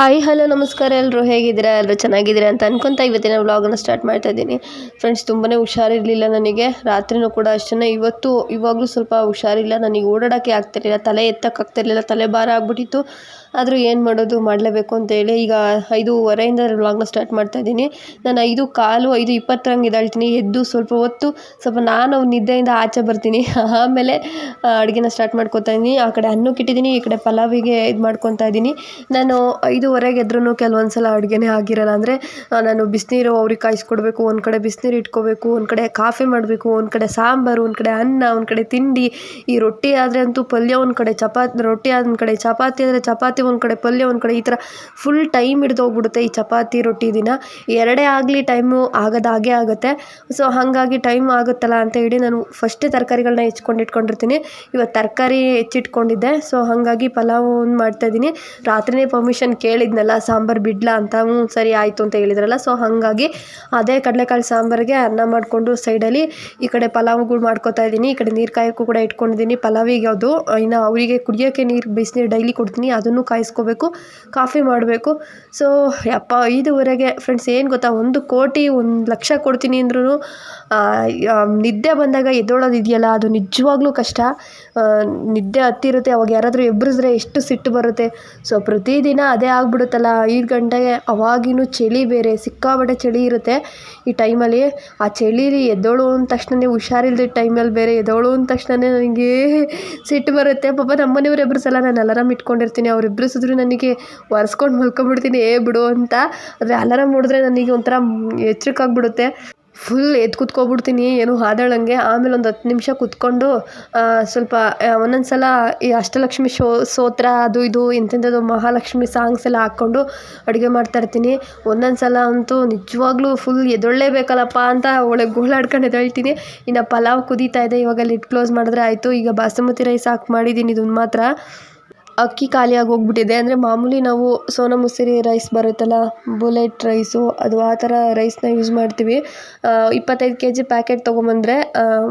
Hi hello ನಮಸ್ಕಾರ ಎಲ್ಲರೂ ಹೇಗಿದ್ದೀರಾ? ಎಲ್ಲರೂ ಚೆನ್ನಾಗಿದ್ದೀರಾ ಅಂತ ಅನ್ಕೊಂತ ಇವತ್ತಿನ ವ್ಲಾಗನ್ನು ಸ್ಟಾರ್ಟ್ ಮಾಡ್ತಾ ಇದ್ದೀನಿ. ಫ್ರೆಂಡ್ಸ್ ತುಂಬಾ ಹುಷಾರಿರಲಿಲ್ಲ ನನಗೆ. ರಾತ್ರಿನೂ ಕೂಡ ಅಷ್ಟೇ ಇವತ್ತು ಇವಾಗಲೂ ಸ್ವಲ್ಪ ಹುಷಾರಿಲ್ಲ. ನನಗೆ ಓಡಾಡೋಕ್ಕೆ ಆಗ್ತಿರ್ಲಿಲ್ಲ. ತಲೆ ಎತ್ತಕ್ಕೆ ತಲೆ ಭಾರ ಆಗ್ಬಿಟ್ಟಿತ್ತು. ಆದರೂ ಏನು ಮಾಡೋದು ಮಾಡಲೇಬೇಕು ಅಂತೇಳಿ ಈಗ ಐದೂವರೆಯಿಂದ ವ್ಲಾಗ್ನ ಸ್ಟಾರ್ಟ್ ಮಾಡ್ತಾ ಇದ್ದೀನಿ. ನಾನು ಐದು ಕಾಲು, ಐದು ಇಪ್ಪತ್ತರಂಗೆ ಎದ್ದೇಳ್ತೀನಿ ಎದ್ದು ಸ್ವಲ್ಪ ಹೊತ್ತು ಸ್ವಲ್ಪ ನಾನು ನಿದ್ದೆಯಿಂದ ಆಚೆ ಬರ್ತೀನಿ. ಆಮೇಲೆ ಅಡುಗೆನ ಸ್ಟಾರ್ಟ್ ಮಾಡ್ಕೊತಾ ಇದ್ದೀನಿ. ಆ ಕಡೆ ಅನ್ನಕ್ಕೆ ಇಟ್ಟಿದ್ದೀನಿ ಈ ಕಡೆ ಪಲಾವಿಗೆ ಇದು ಮಾಡ್ಕೊತಾ ಇದ್ದೀನಿ. ನಾನು ಐದೂವರೆಗೆ ಎದ್ರೂ ಕೆಲವೊಂದು ಸಲ ಅಡುಗೆನೇ ಆಗಿರಲ್ಲ ಅಂದರೆ ನಾನು ಬಿಸಿನೀರು ಅವ್ರಿಗೆ ಕಾಯಿಸ್ಕೊಡ್ಬೇಕು, ಒಂದು ಕಡೆ ಬಿಸಿನೀರು ಇಟ್ಕೋಬೇಕು, ಒಂದು ಕಡೆ ಕಾಫಿ ಮಾಡಬೇಕು, ಒಂದು ಕಡೆ ಸಾಂಬಾರು, ಒಂದು ಕಡೆ ಅನ್ನ, ಒಂದು ಕಡೆ ತಿಂಡಿ. ಈ ರೊಟ್ಟಿ ಆದರೆ ಅಂತೂ ಪಲ್ಯ ಒಂದು ಕಡೆ, ಚಪಾತಿ, ರೊಟ್ಟಿ ಆದ ಕಡೆ, ಚಪಾತಿ ಆದರೆ ಚಪಾತಿ ಒಂದು ಕಡೆ, ಪಲ್ಯ ಒಂದು ಕಡೆ, ಈ ಥರ ಫುಲ್ ಟೈಮ್ ಹಿಡ್ದೋಗ್ಬಿಡುತ್ತೆ ಈ ಚಪಾತಿ ರೊಟ್ಟಿ ದಿನ. ಎರಡೇ ಆಗಲಿ ಟೈಮು ಆಗೋದಾಗೇ ಆಗುತ್ತೆ. ಸೊ ಹಾಗಾಗಿ ಟೈಮ್ ಆಗುತ್ತಲ್ಲ ಅಂತ ಹೇಳಿ ನಾನು ಫಸ್ಟೇ ತರಕಾರಿಗಳನ್ನ ಹೆಚ್ಕೊಂಡು ಇಟ್ಕೊಂಡಿರ್ತೀನಿ. ಇವತ್ತು ತರಕಾರಿ ಹೆಚ್ಚಿಟ್ಕೊಂಡಿದ್ದೆ. ಸೊ ಹಾಗಾಗಿ ಪಲಾವ್ ಮಾಡ್ತಾ ಮಾಡ್ತಾಯಿದ್ದೀನಿ ರಾತ್ರಿನೇ ಪರ್ಮಿಷನ್ ಕೇಳಿದ್ನಲ್ಲ, ಸಾಂಬಾರು ಬಿಡ್ಲಾ ಅಂತ, ಹ್ಞೂ ಸರಿ ಆಯಿತು ಅಂತ ಹೇಳಿದ್ರಲ್ಲ. ಸೊ ಹಾಗಾಗಿ ಅದೇ ಕಡಲೆಕಾಳು ಸಾಂಬಾರಿಗೆ ಅನ್ನ ಮಾಡಿಕೊಂಡು ಸೈಡಲ್ಲಿ ಈ ಕಡೆ ಪಲಾವ್ಗಳು ಮಾಡ್ಕೊತಾ ಇದ್ದೀನಿ. ಈ ಕಡೆ ನೀರು ಕಾಯೋಕ್ಕೂ ಕೂಡ ಇಟ್ಕೊಂಡಿದ್ದೀನಿ. ಪಲಾವಿಗೆ ಅದು ಇನ್ನು ಅವರಿಗೆ ಕುಡಿಯೋಕ್ಕೆ ನೀರು ಬಿಸಿನೀರು ಡೈಲಿ ಕೊಡ್ತೀನಿ. ಅದನ್ನು ಕಾಯಿಸ್ಕೋಬೇಕು, ಕಾಫಿ ಮಾಡಬೇಕು. ಸೊ ಯಪ್ಪ ಐದುವರೆಗೆ ಫ್ರೆಂಡ್ಸ್ ಏನು ಗೊತ್ತಾ? ಒಂದು ಕೋಟಿ, ಒಂದು ಲಕ್ಷ ಕೊಡ್ತೀನಿ ಅಂದ್ರೂ ನಿದ್ದೆ ಬಂದಾಗ ಎದ್ದೋಳೋದು ಇದೆಯಲ್ಲ ಅದು ನಿಜವಾಗ್ಲೂ ಕಷ್ಟ. ನಿದ್ದೆ ಹತ್ತಿರುತ್ತೆ, ಅವಾಗ ಯಾರಾದರೂ ಎಬ್ಬರಿಸಿದ್ರೆ ಎಷ್ಟು ಸಿಟ್ಟು ಬರುತ್ತೆ. ಸೊ ಪ್ರತಿದಿನ ಅದೇ ಆಗ್ಬಿಡುತ್ತಲ್ಲ, ಐದು ಗಂಟೆಗೆ ಅವಾಗಿನೂ ಚಳಿ ಬೇರೆ, ಸಿಕ್ಕಾಪಟ್ಟೆ ಚಳಿ ಇರುತ್ತೆ ಈ ಟೈಮಲ್ಲಿ. ಆ ಚಳಿಲಿ ಎದ್ದೋಳು ಅಂದ ತಕ್ಷಣನೇ ಹುಷಾರಿಲ್ದ ಟೈಮಲ್ಲಿ ಬೇರೆ ಎದ್ದೋಳು ಅಂದ ತಕ್ಷಣನೇ ನನಗೆ ಸಿಟ್ಟು ಬರುತ್ತೆ. ಪಾಪ ನಮ್ಮನೆಯವ್ರು ಸಲ ನಾನು ಅಲಾರಾಮ್ ಇಟ್ಕೊಂಡಿರ್ತೀನಿ, ಅವ್ರು ಎಬ್ಬರಿಸಿದ್ರು ನನಗೆ ಒರೆಸ್ಕೊಂಡು ಮಲ್ಕೊಂಬಿಡ್ತೀನಿ, ಏ ಬಿಡು ಅಂತ. ಆದರೆ ಅಲಾರಾಮ್ ಹೊಡೆದ್ರೆ ನನಗೆ ಒಂಥರ ಎಚ್ಚರಿಕಾಗ್ಬಿಡುತ್ತೆ ಫುಲ್ ಎದ್ದು ಕುತ್ಕೊಬಿಡ್ತೀನಿ, ಏನು ಹಾದಳಂಗೆ. ಆಮೇಲೆ ಒಂದು ಹತ್ತು ನಿಮಿಷ ಕೂತ್ಕೊಂಡು ಸ್ವಲ್ಪ ಒಂದೊಂದು ಸಲ ಈ ಅಷ್ಟಲಕ್ಷ್ಮಿ ಶೋ, ಸೋತ್ರ, ಅದು ಇದು ಇಂಥದ್ದು ಮಹಾಲಕ್ಷ್ಮಿ ಸಾಂಗ್ಸ್ ಎಲ್ಲ ಹಾಕ್ಕೊಂಡು ಅಡುಗೆ ಮಾಡ್ತಾಯಿರ್ತೀನಿ ಒಂದೊಂದು ಸಲ ಅಂತೂ ನಿಜವಾಗ್ಲೂ ಫುಲ್ ಎದ್ದೊಳ್ಳೇಬೇಕಲ್ಲಪ್ಪ ಅಂತ ಒಳಗೆ ಗೋಳಾಡ್ಕೊಂಡು ಎದ್ದೇಳ್ತೀನಿ. ಇನ್ನು ಪಲಾವ್ ಕುದೀತಾ ಇದೆ, ಇವಾಗ ಲಿಟ್ ಕ್ಲೋಸ್ ಮಾಡಿದ್ರೆ ಆಯಿತು. ಈಗ ಬಾಸುಮತಿ ರೈಸ್ ಹಾಕಿ ಮಾಡಿದ್ದೀನಿ ಇದನ್ನು ಮಾತ್ರ. ಅಕ್ಕಿ ಖಾಲಿಯಾಗಿ ಹೋಗ್ಬಿಟ್ಟಿದೆ. ಅಂದರೆ ಮಾಮೂಲಿ ನಾವು ಸೋನಾ ಮಸೂರಿ ರೈಸ್ ಬರುತ್ತಲ್ಲ ಬುಲೆಟ್ ರೈಸು ಅದು ಆ ಥರ ರೈಸ್ನ ಯೂಸ್ ಮಾಡ್ತೀವಿ. ಇಪ್ಪತ್ತೈದು ಕೆ ಜಿ ಪ್ಯಾಕೆಟ್ ತೊಗೊಂಬಂದರೆ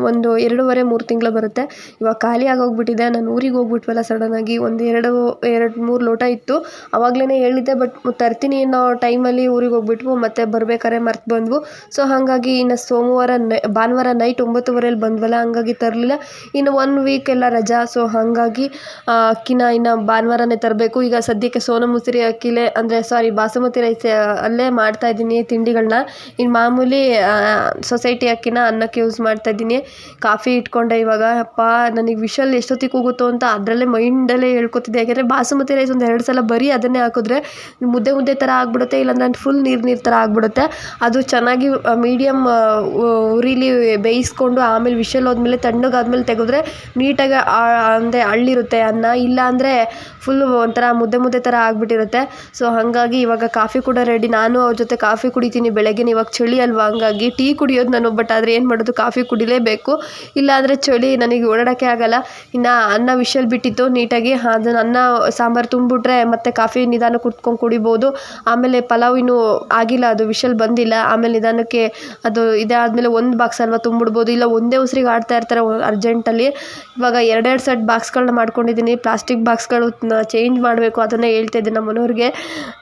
ಒಂದು ಎರಡೂವರೆ, ಮೂರು ತಿಂಗಳು ಬರುತ್ತೆ. ಇವಾಗ ಖಾಲಿಯಾಗಿ ಹೋಗ್ಬಿಟ್ಟಿದೆ. ನಾನು ಊರಿಗೆ ಹೋಗ್ಬಿಟ್ವಲ್ಲ ಸಡನ್ನಾಗಿ ಒಂದು ಎರಡು ಎರಡು, ಮೂರು ಲೋಟ ಇತ್ತು. ಆವಾಗಲೇ ಹೇಳಿದ್ದೆ ಬಟ್ ತರ್ತೀನಿ ಅನ್ನೋ ಟೈಮಲ್ಲಿ ಊರಿಗೆ ಹೋಗ್ಬಿಟ್ವು. ಮತ್ತೆ ಬರ್ಬೇಕಾದ್ರೆ ಮರ್ತು ಬಂದ್ವು. ಸೊ ಹಾಗಾಗಿ ಇನ್ನು ಸೋಮವಾರ ನ, ಭಾನುವಾರ ನೈಟ್ ಒಂಬತ್ತುವರೆಯಲ್ಲಿ ಬಂದ್ವಲ್ಲ, ಹಂಗಾಗಿ ತರಲಿಲ್ಲ. ಇನ್ನು ಒನ್ ವೀಕ್ ಎಲ್ಲ ರಜಾ. ಸೊ ಹಾಗಾಗಿ ಅಕ್ಕಿನ ಇನ್ನು ಭಾನುವಾರನೇ ತರಬೇಕು. ಈಗ ಸದ್ಯಕ್ಕೆ ಸೋನ ಮುಸಿರಿ ಅಕ್ಕಿಲೇ, ಅಂದರೆ ಸಾರಿ ಬಾಸುಮತಿ ರೈಸ್ ಅಲ್ಲೇ ಮಾಡ್ತಾ ಇದ್ದೀನಿ ತಿಂಡಿಗಳನ್ನ ಇನ್ನು ಮಾಮೂಲಿ ಸೊಸೈಟಿ ಅಕ್ಕಿನ ಅನ್ನಕ್ಕೆ ಯೂಸ್ ಮಾಡ್ತಾ ಇದ್ದೀನಿ. ಕಾಫಿ ಇಟ್ಕೊಂಡೆ ಇವಾಗ. ಅಪ್ಪ, ನನಗೆ ವಿಷಲ್ ಎಷ್ಟೊತ್ತಿಗೆ ಹೋಗುತ್ತೋ ಅಂತ ಅದರಲ್ಲೇ ಮೈಂಡಲ್ಲೇ ಹೇಳ್ಕೊತಿದ್ದೆ. ಯಾಕೆಂದರೆ ಬಾಸುಮತಿ ರೈಸ್ ಒಂದು ಎರಡು ಸಲ ಬರೀ ಅದನ್ನೇ ಹಾಕಿದ್ರೆ ಮುದ್ದೆ ಮುದ್ದೆ ಥರ ಆಗ್ಬಿಡುತ್ತೆ, ಇಲ್ಲಾಂದ್ರೆ ಫುಲ್ ನೀರು ನೀರು ಥರ ಆಗ್ಬಿಡುತ್ತೆ. ಅದು ಚೆನ್ನಾಗಿ ಮೀಡಿಯಮ್ ಉರಿಲಿ ಬೇಯಿಸ್ಕೊಂಡು ಆಮೇಲೆ ವಿಷಲ್ ಹೋದ್ಮೇಲೆ ತಣ್ಣಗಾದ್ಮೇಲೆ ತೆಗೆದ್ರೆ ನೀಟಾಗಿ ಅಂದರೆ ಅಳ್ಳಿರುತ್ತೆ ಅನ್ನ. ಇಲ್ಲ ಅಂದರೆ ಫುಲ್ಲು ಒಂಥರ ಮುದ್ದೆ ಮುದ್ದೆ ಥರ ಆಗಿಬಿಟ್ಟಿರುತ್ತೆ. ಸೊ ಹಾಗಾಗಿ ಇವಾಗ ಕಾಫಿ ಕೂಡ ರೆಡಿ ನಾನು ಅವ್ರ ಜೊತೆ ಕಾಫಿ ಕುಡಿತೀನಿ ಬೆಳಗ್ಗೆನೇ. ಇವಾಗ ಚಳಿ ಅಲ್ವಾ? ಹಂಗಾಗಿ ಟೀ ಕುಡಿಯೋದು ನಾನು ಬಟ್ ಆದರೆ ಏನು ಮಾಡೋದು? ಕಾಫಿ ಕುಡಿಲೇಬೇಕು. ಇಲ್ಲಾಂದರೆ ಚಳಿ ನನಗೆ ಓಡಾಡೋಕ್ಕೆ ಆಗಲ್ಲ. ಇನ್ನು ಅನ್ನ ವಿಷಲ್ ಬಿಟ್ಟಿತ್ತು ನೀಟಾಗಿ. ಅದನ್ನು ಅನ್ನ, ಸಾಂಬಾರು ತುಂಬಿಟ್ರೆ ಮತ್ತೆ ಕಾಫಿ ನಿಧಾನ ಕುತ್ಕೊಂಡು ಕುಡಿಬೋದು. ಆಮೇಲೆ ಪಲಾವ್ ಇನ್ನೂ ಆಗಿಲ್ಲ, ಅದು ವಿಷಲ್ ಬಂದಿಲ್ಲ. ಆಮೇಲೆ ನಿಧಾನಕ್ಕೆ ಅದು ಇದಾದಮೇಲೆ ಒಂದು ಬಾಕ್ಸ್ ಅಲ್ವಾ ತುಂಬಿಡ್ಬೋದು ಇಲ್ಲ, ಒಂದೇ ಉಸಿರಿಗೆ ಆಡ್ತಾ ಇರ್ತಾರೆ ಅರ್ಜೆಂಟಲ್ಲಿ. ಇವಾಗ ಎರಡೆರಡು ಸೆಟ್ ಬಾಕ್ಸ್ಗಳನ್ನ ಮಾಡ್ಕೊಂಡಿದ್ದೀನಿ. ಪ್ಲಾಸ್ಟಿಕ್ ಬಾಕ್ಸ್ಗಳು ಚೇಂಜ್ ಮಾಡಬೇಕು ಅದನ್ನು ಹೇಳ್ತಾ ಇದ್ದೆ ನಮ್ಮ ಮನೆಯವ್ರಿಗೆ.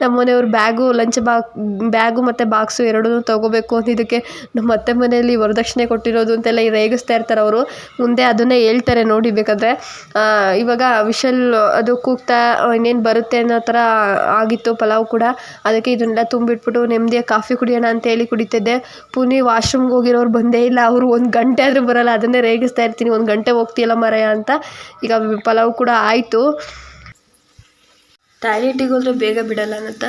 ನಮ್ಮ ಮನೆಯವ್ರು ಬ್ಯಾಗು ಲಂಚ್ ಬಾಕ್ ಬ್ಯಾಗು ಮತ್ತು ಬಾಕ್ಸು ಎರಡೂ ತೊಗೋಬೇಕು ಅಂದಿದ್ದಕ್ಕೆ ನಮ್ಮ ಅತ್ತೆ ಮನೆಯಲ್ಲಿ ವರದಕ್ಷಿಣೆ ಕೊಟ್ಟಿರೋದು ಅಂತೆಲ್ಲ ರೇಗಿಸ್ತಾ ಇರ್ತಾರೆ ಅವರು. ಮುಂದೆ ಅದನ್ನೇ ಹೇಳ್ತಾರೆ ನೋಡಿ ಬೇಕಾದರೆ. ಇವಾಗ ವಿಶಲ್ ಅದು ಕೂಗ್ತಾ ಇನ್ನೇನು ಬರುತ್ತೆ ಅನ್ನೋ ಥರ ಆಗಿತ್ತು ಪಲಾವ್ ಕೂಡ. ಅದಕ್ಕೆ ಇದನ್ನೆಲ್ಲ ತುಂಬಿಟ್ಬಿಟ್ಟು ನೆಮ್ಮದಿಯಾಗಿ ಕಾಫಿ ಕುಡಿಯೋಣ ಅಂತ ಹೇಳಿ ಕುಡಿತಿದ್ದೆ. ಪುನಿ ವಾಶ್ರೂಮ್ಗೆ ಹೋಗಿರೋರು ಬಂದೇ ಇಲ್ಲ. ಅವರು ಒಂದು ಗಂಟೆ ಆದರೂ ಬರಲ್ಲ. ಅದನ್ನೇ ರೇಗಿಸ್ತಾ ಇರ್ತೀನಿ. ಒಂದು ಗಂಟೆ ಹೋಗ್ತೀಯಲ್ಲ ಮರಯ ಅಂತ. ಈಗ ಪಲಾವ್ ಕೂಡ ಆಯಿತು. ಟಾಯ್ಲೆಟಿಗೆ ಹೋದ್ರೆ ಬೇಗ ಬಿಡಲ್ಲ ಅನ್ನತ್ತ?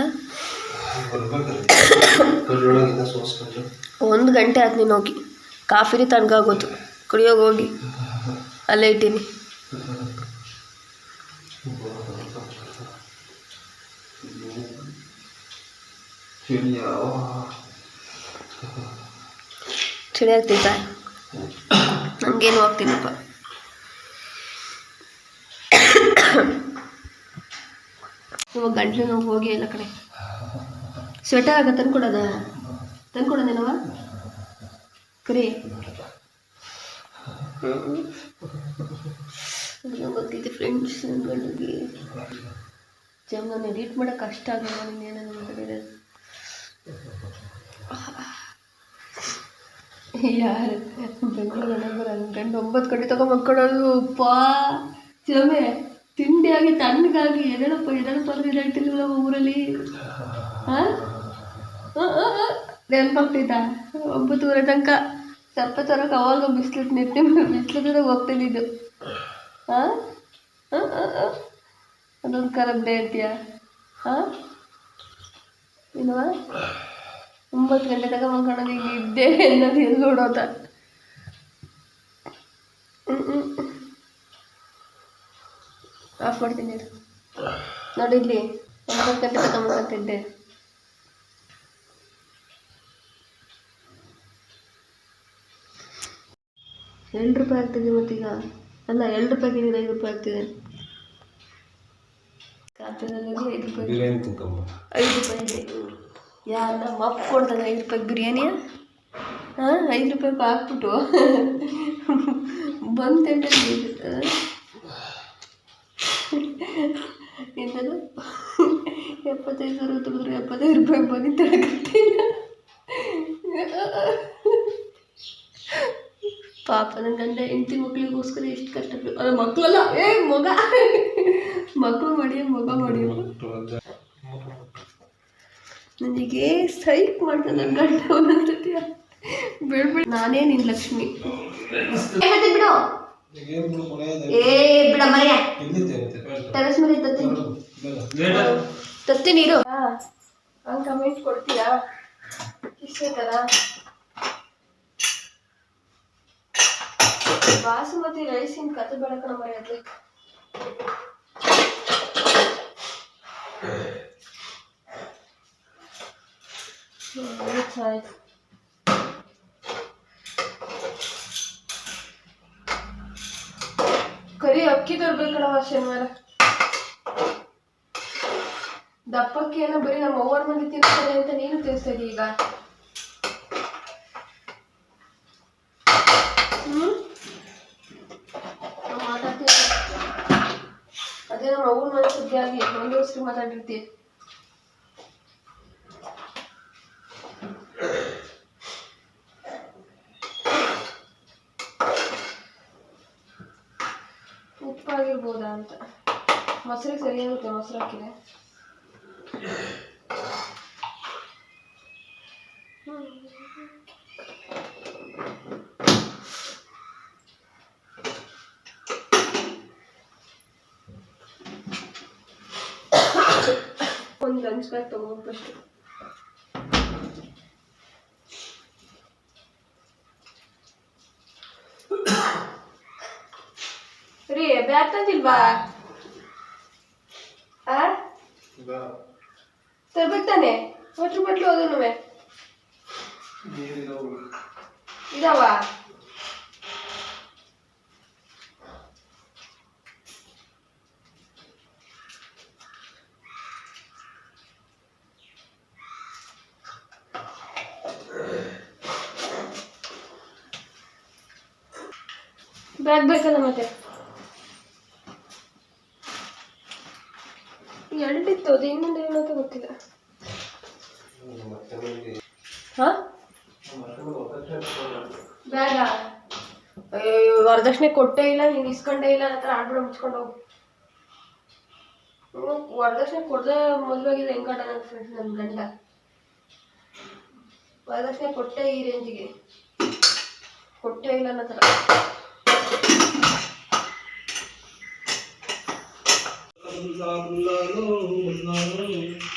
ಒಂದು ಗಂಟೆ ಆತು ನೀನು ಹೋಗಿ. ಕಾಫಿನೇ ತಣ್ಣಗಾಗೋದು ಕುಡಿಯೋಗಿ ಹೋಗಿ. ಅಲ್ಲೇ ಇಟ್ಟೀನಿ. ಚಳಿ ನಂಗೇನು ಆಗ್ತೈತಾ ನನಗೇನು ಹೋಗ್ತೀನಪ್ಪ ಇವಾಗ ಗಂಟ್ಲು ನೋವು ಹೋಗಿ ಎಲ್ಲ ಕಡೆ. ಸ್ವೆಟರ್ ಆಗ ತಂದ್ಕೊಡೋದ? ತಂದ್ಕೊಡೋದೇನವ? ಕರಿ. ಗೊತ್ತಿದೆ ಫ್ರೆಂಡ್ಸ್ ಗಂಡಿಗೆ ನಾನು ಎಡಿಟ್ ಮಾಡೋಕೆ ಕಷ್ಟ ಆಗಲ್ಲ ನೀನು ಏನೇನು ಮಾತಾಡಿದ್ರೆ ಯಾರು? ಬೆಂಗಳೂರು ನಗರ ಗಂಡು ಒಂಬತ್ತು ಗಂಟೆ ತಗೊಂಡು ಪಾ ಚಮೆ ತಿಂಡಿಯಾಗಿ, ತಣ್ಣಗಾಗಿ ಏನೇನಪ್ಪ ಎದಳಪ್ಪ ಅಂದ್ರೆ ಹೇಳ್ತಿರ್ಲಿಲ್ಲ ಊರಲ್ಲಿ? ಹಾಂ ನೆನಪಾಗ್ತೈತಾ ಒಂಬತ್ತುವರೆ ತನಕ ಸ್ವಲ್ಪ ತರಕ್ಕೆ ಅವಾಗ ಬಿಸ್ಲು ನೆತ್ತಿ ಬಿಸ್ಲುದಾಗ ಹೋಗ್ತಿದ್ದು ಹಾಂ ಅದೊಂದು ಕರಬ್ಡೆ ಅಂತೀಯ? ಹಾಂ ಏನವ ಒಂಬತ್ತು ಗಂಟೆ ತನಕ ಮಲ್ಕೊಳ್ಳೋದು ಈಗ ಇದ್ದೆ ಅನ್ನೋದು ಎಲ್ಲಿ ನೋಡೋದ ಆಫ್ ಮಾಡ್ತೀನಿ ನೋಡಿ ಇಲ್ಲಿ ಒಂಬತ್ತು ಗಂಟೆ ಎರಡು ರೂಪಾಯಿ ಆಗ್ತಿದೆ ಮತ್ತೀಗ. ಅಲ್ಲ ಎರಡು ರೂಪಾಯಿ ನೀನು ಐದು ರೂಪಾಯಿ ಆಗ್ತಿದೆ. ಖಾತೆದಲ್ಲಿ ಐದು ರೂಪಾಯಿ ಬಿರಿಯಾನಿ ಐದು ರೂಪಾಯಿ ಯಾರ ನಮ್ಮ ಅಪ್ಪ ಕೊಡ್ತಾನೆ ಐದು ರೂಪಾಯಿ ಬಿರಿಯಾನಿ ಹಾಂ ಐದು ರೂಪಾಯಿ ಹಾಕ್ಬಿಟ್ಟು. ಬಂತೆಂಟ ಎಂಥದ್ದು ಎಪ್ಪತ್ತೈದು ಸಾವಿರ ದುಡಿದ್ರೆ ಎಪ್ಪತ್ತೈದು ರೂಪಾಯಿ ಬಂದು ತಡಕತ್ತಿಲ್ಲ ಪಾಪ ನನ್ನ ಗಂಡ ಹೆಂಡತಿ ಮಕ್ಕಳಿಗೋಸ್ಕರ ಎಷ್ಟು ಕಷ್ಟಪಟ್ಟು ಅದು ಮಕ್ಕಳಲ್ಲ ಏ ಮಗ. ಮಕ್ಕಳು ಮಾಡಿ ಮಗ ಮಾಡಿ ನನಗೆ ಸೈಕ್ ಮಾಡ್ತಾನೆ ನನ್ನ ಗಂಡ ಒಂದೊಂದ್ಸತಿ. ಬೇಡ ಬೇಡ ನಾನೇ ನಿನ್ನ ಲಕ್ಷ್ಮಿ ಬಿಡು. ಏ ಬಿಡ ಮರ್ಯ ಟೆರೆಸ್ ಮೇಲೆ ತತ್ತೀನಿ ತತ್ತಿ ನೀರು. ಹಂಗೆ ಕಮೆಂಟ್ ಕೊಡ್ತೀಯಾ ಇಷ್ಟೇ ಥರ ಬಾಸುಮತಿ ರೈಸಿನ ಕತೆ ಬೆಳಕನ ಹ್ಮ್ ಆಯ್ತು. ಕರಿ ಅಕ್ಕಿ ತರ್ಬೇಕಣವ ಶನಿವಾರ. ದಪ್ಪಕ್ಕಿ ಏನೋ ಬರೀ ನಮ್ಮ ಅವ್ವರ ಮಂದಿ ತಿನ್ನಿಸ್ತಾರೆ ಅಂತ ನೀನು ತಿನ್ನಿಸ್ತಾ ಇದೀಯ ಈಗ ಹ್ಮ್? ನಾವ್ ಮಾತಾಡ್ತೀವಿ. ಅದೇ ನಮ್ಮ ಅವ್ವನ ಮನೆ ಸುದ್ದಿ ಆಗಿ ಒಂದು ಮಾತಾಡಿರ್ತೀವಿ ಉಪ್ಪಾಗಿರ್ಬೋದಾ ಅಂತ ಸರಿಯಾಗುತ್ತೆ ಮೊಸರು ಹಾಕಿದೆ ಒಂದು ಲಂಚ್ ಬ್ಯಾಗ್ ತಗೊಂಡು ಫಸ್ಟ್ ರೀ ಬ್ಯಾಗ್ ತಂದಿಲ್ವಾ ಆ ತರ್ಬೇಕು ತಾನೆ ವಾಟ್ರ್ ಬಾಟ್ಲು ಹೋದನು ಇದಾವ ಬ್ಯಾಗ್ ಬೇಕಲ್ಲ ಮತ್ತೆ ಎರಡಿತ್ತು ಅದು ಇನ್ನೊಂದು ಏನಂತ ಗೊತ್ತಿಲ್ಲ ಹಾ ಬ್ಯಾಗ ವರದಕ್ಷಿಣೆ ಕೊಟ್ಟೇ ಇಲ್ಲ ನೀನು ಇಸ್ಕೊಂಡೇ ಇಲ್ಲ ಅಂತ ಆಡ್ಬಿಡ ಮುಚ್ಕೊಂಡು ಹೋಗು. ವರದಕ್ಷಿಣೆ ಕೊಡದೆ ಮದುವೆಗಿದೆ ಹೆಂಗಂಡ ನನ್ನ ಫ್ರೆಂಡ್ ನನ್ನ ಗಂಡ? ವರದಕ್ಷಿಣೆ ಕೊಟ್ಟೆ ಈ ರೇಂಜಿಗೆ ಕೊಟ್ಟೇ ಇಲ್ಲ ಅನ್ನೋ ಥರ.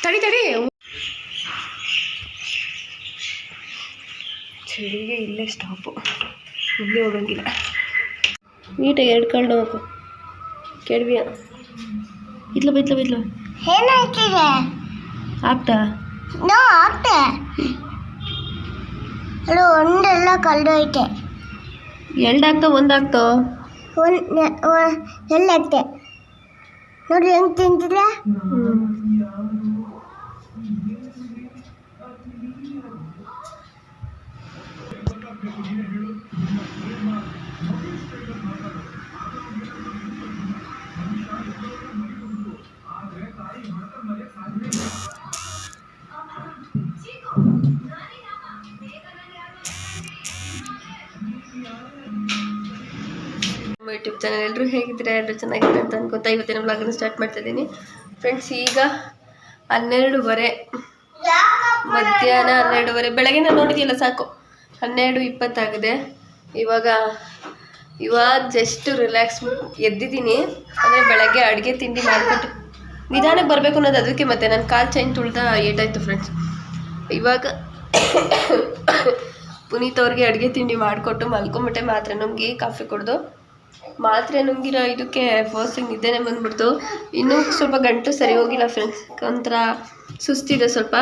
ತಡಿ ತಡಿ. ಚಳಿಗೆ ಇಲ್ಲೇ ಸ್ಟಾಪು ಇಲ್ಲೇ ಹೋಗಂಗಿಲ್ಲ. ನೀಟಾಗಿ ಎರಡು ಕಾಳು ಹಾಕು ಕೆಡವಿಯ ಇತ್ಲ ಬಿತ್ಲ ಬೈತ್ಲ ಏನಾಯ್ತಿದೆ? ಆಗ್ತಾ? ನೋ ಆಗ್ತೆ? ಅದು ಒಂದೆಲ್ಲ ಕಳೆದೋಯ್ತೆ. ಎರಡು ಆಗ್ತಾ ಒಂದು ಆಗ್ತೋ ಒಂದು ಎಲ್ಲ ಆಗ್ತೆ ನೋಡಿ ಹೆಂಗೆ ತಿಂತಿದ್ರೆ ಚಾನಲ್ ಎಲ್ಲರೂ ಹೇಗಿದ್ದೀರಾ? ಎಲ್ಲರೂ ಚೆನ್ನಾಗಿದೆ ಅಂತ ಅನ್ಕೋತಾ ಇವತ್ತಿನ ಬ್ಲಾಗನ್ನು ಸ್ಟಾರ್ಟ್ ಮಾಡ್ತಾ ಇದ್ದೀನಿ. ಫ್ರೆಂಡ್ಸ್ ಈಗ ಹನ್ನೆರಡುವರೆ, ಮಧ್ಯಾಹ್ನ ಹನ್ನೆರಡುವರೆ. ಬೆಳಗ್ಗೆ ನಾನು ನೋಡಿದ್ಯಲ್ಲ ಸಾಕು. ಹನ್ನೆರಡು ಇಪ್ಪತ್ತಾಗಿದೆ. ಇವಾಗ ಇವಾಗ ಜಸ್ಟ್ ರಿಲ್ಯಾಕ್ಸ್ ಎದ್ದಿದ್ದೀನಿ. ಅಂದರೆ ಬೆಳಗ್ಗೆ ಅಡುಗೆ, ತಿಂಡಿ ಮಾಡಿಬಿಟ್ಟು ನಿಧಾನಕ್ಕೆ ಬರಬೇಕು ಅನ್ನೋದು ಅದಕ್ಕೆ ಮತ್ತೆ. ನನ್ನ ಕಾಲು ಚೈನ್ ತುಳ್ದ ಏಟಾಯಿತು ಫ್ರೆಂಡ್ಸ್ ಇವಾಗ ಪುನೀತ್ ಅವ್ರಿಗೆ ಅಡುಗೆ, ತಿಂಡಿ ಮಾಡಿಕೊಟ್ಟು ಮಲ್ಕೊಂಬಿಟ್ಟೆ ಮಾತ್ರ. ನಮಗೆ ಕಾಫಿ ಕುಡ್ದು. ಮಾತ್ರೆ ನುಂಗಿರೋ ಇದಕ್ಕೆ ಫೋರ್ಸಿಂಗ್ ನಿದ್ದೆನೆ ಬಂದ್ಬಿಡ್ತು. ಇನ್ನೂ ಸ್ವಲ್ಪ ಗಂಟು ಸರಿ ಹೋಗಿಲ್ಲ ಫ್ರೆಂಡ್ಸ್ ಒಂಥರ ಸುಸ್ತಿದೆ ಸ್ವಲ್ಪ.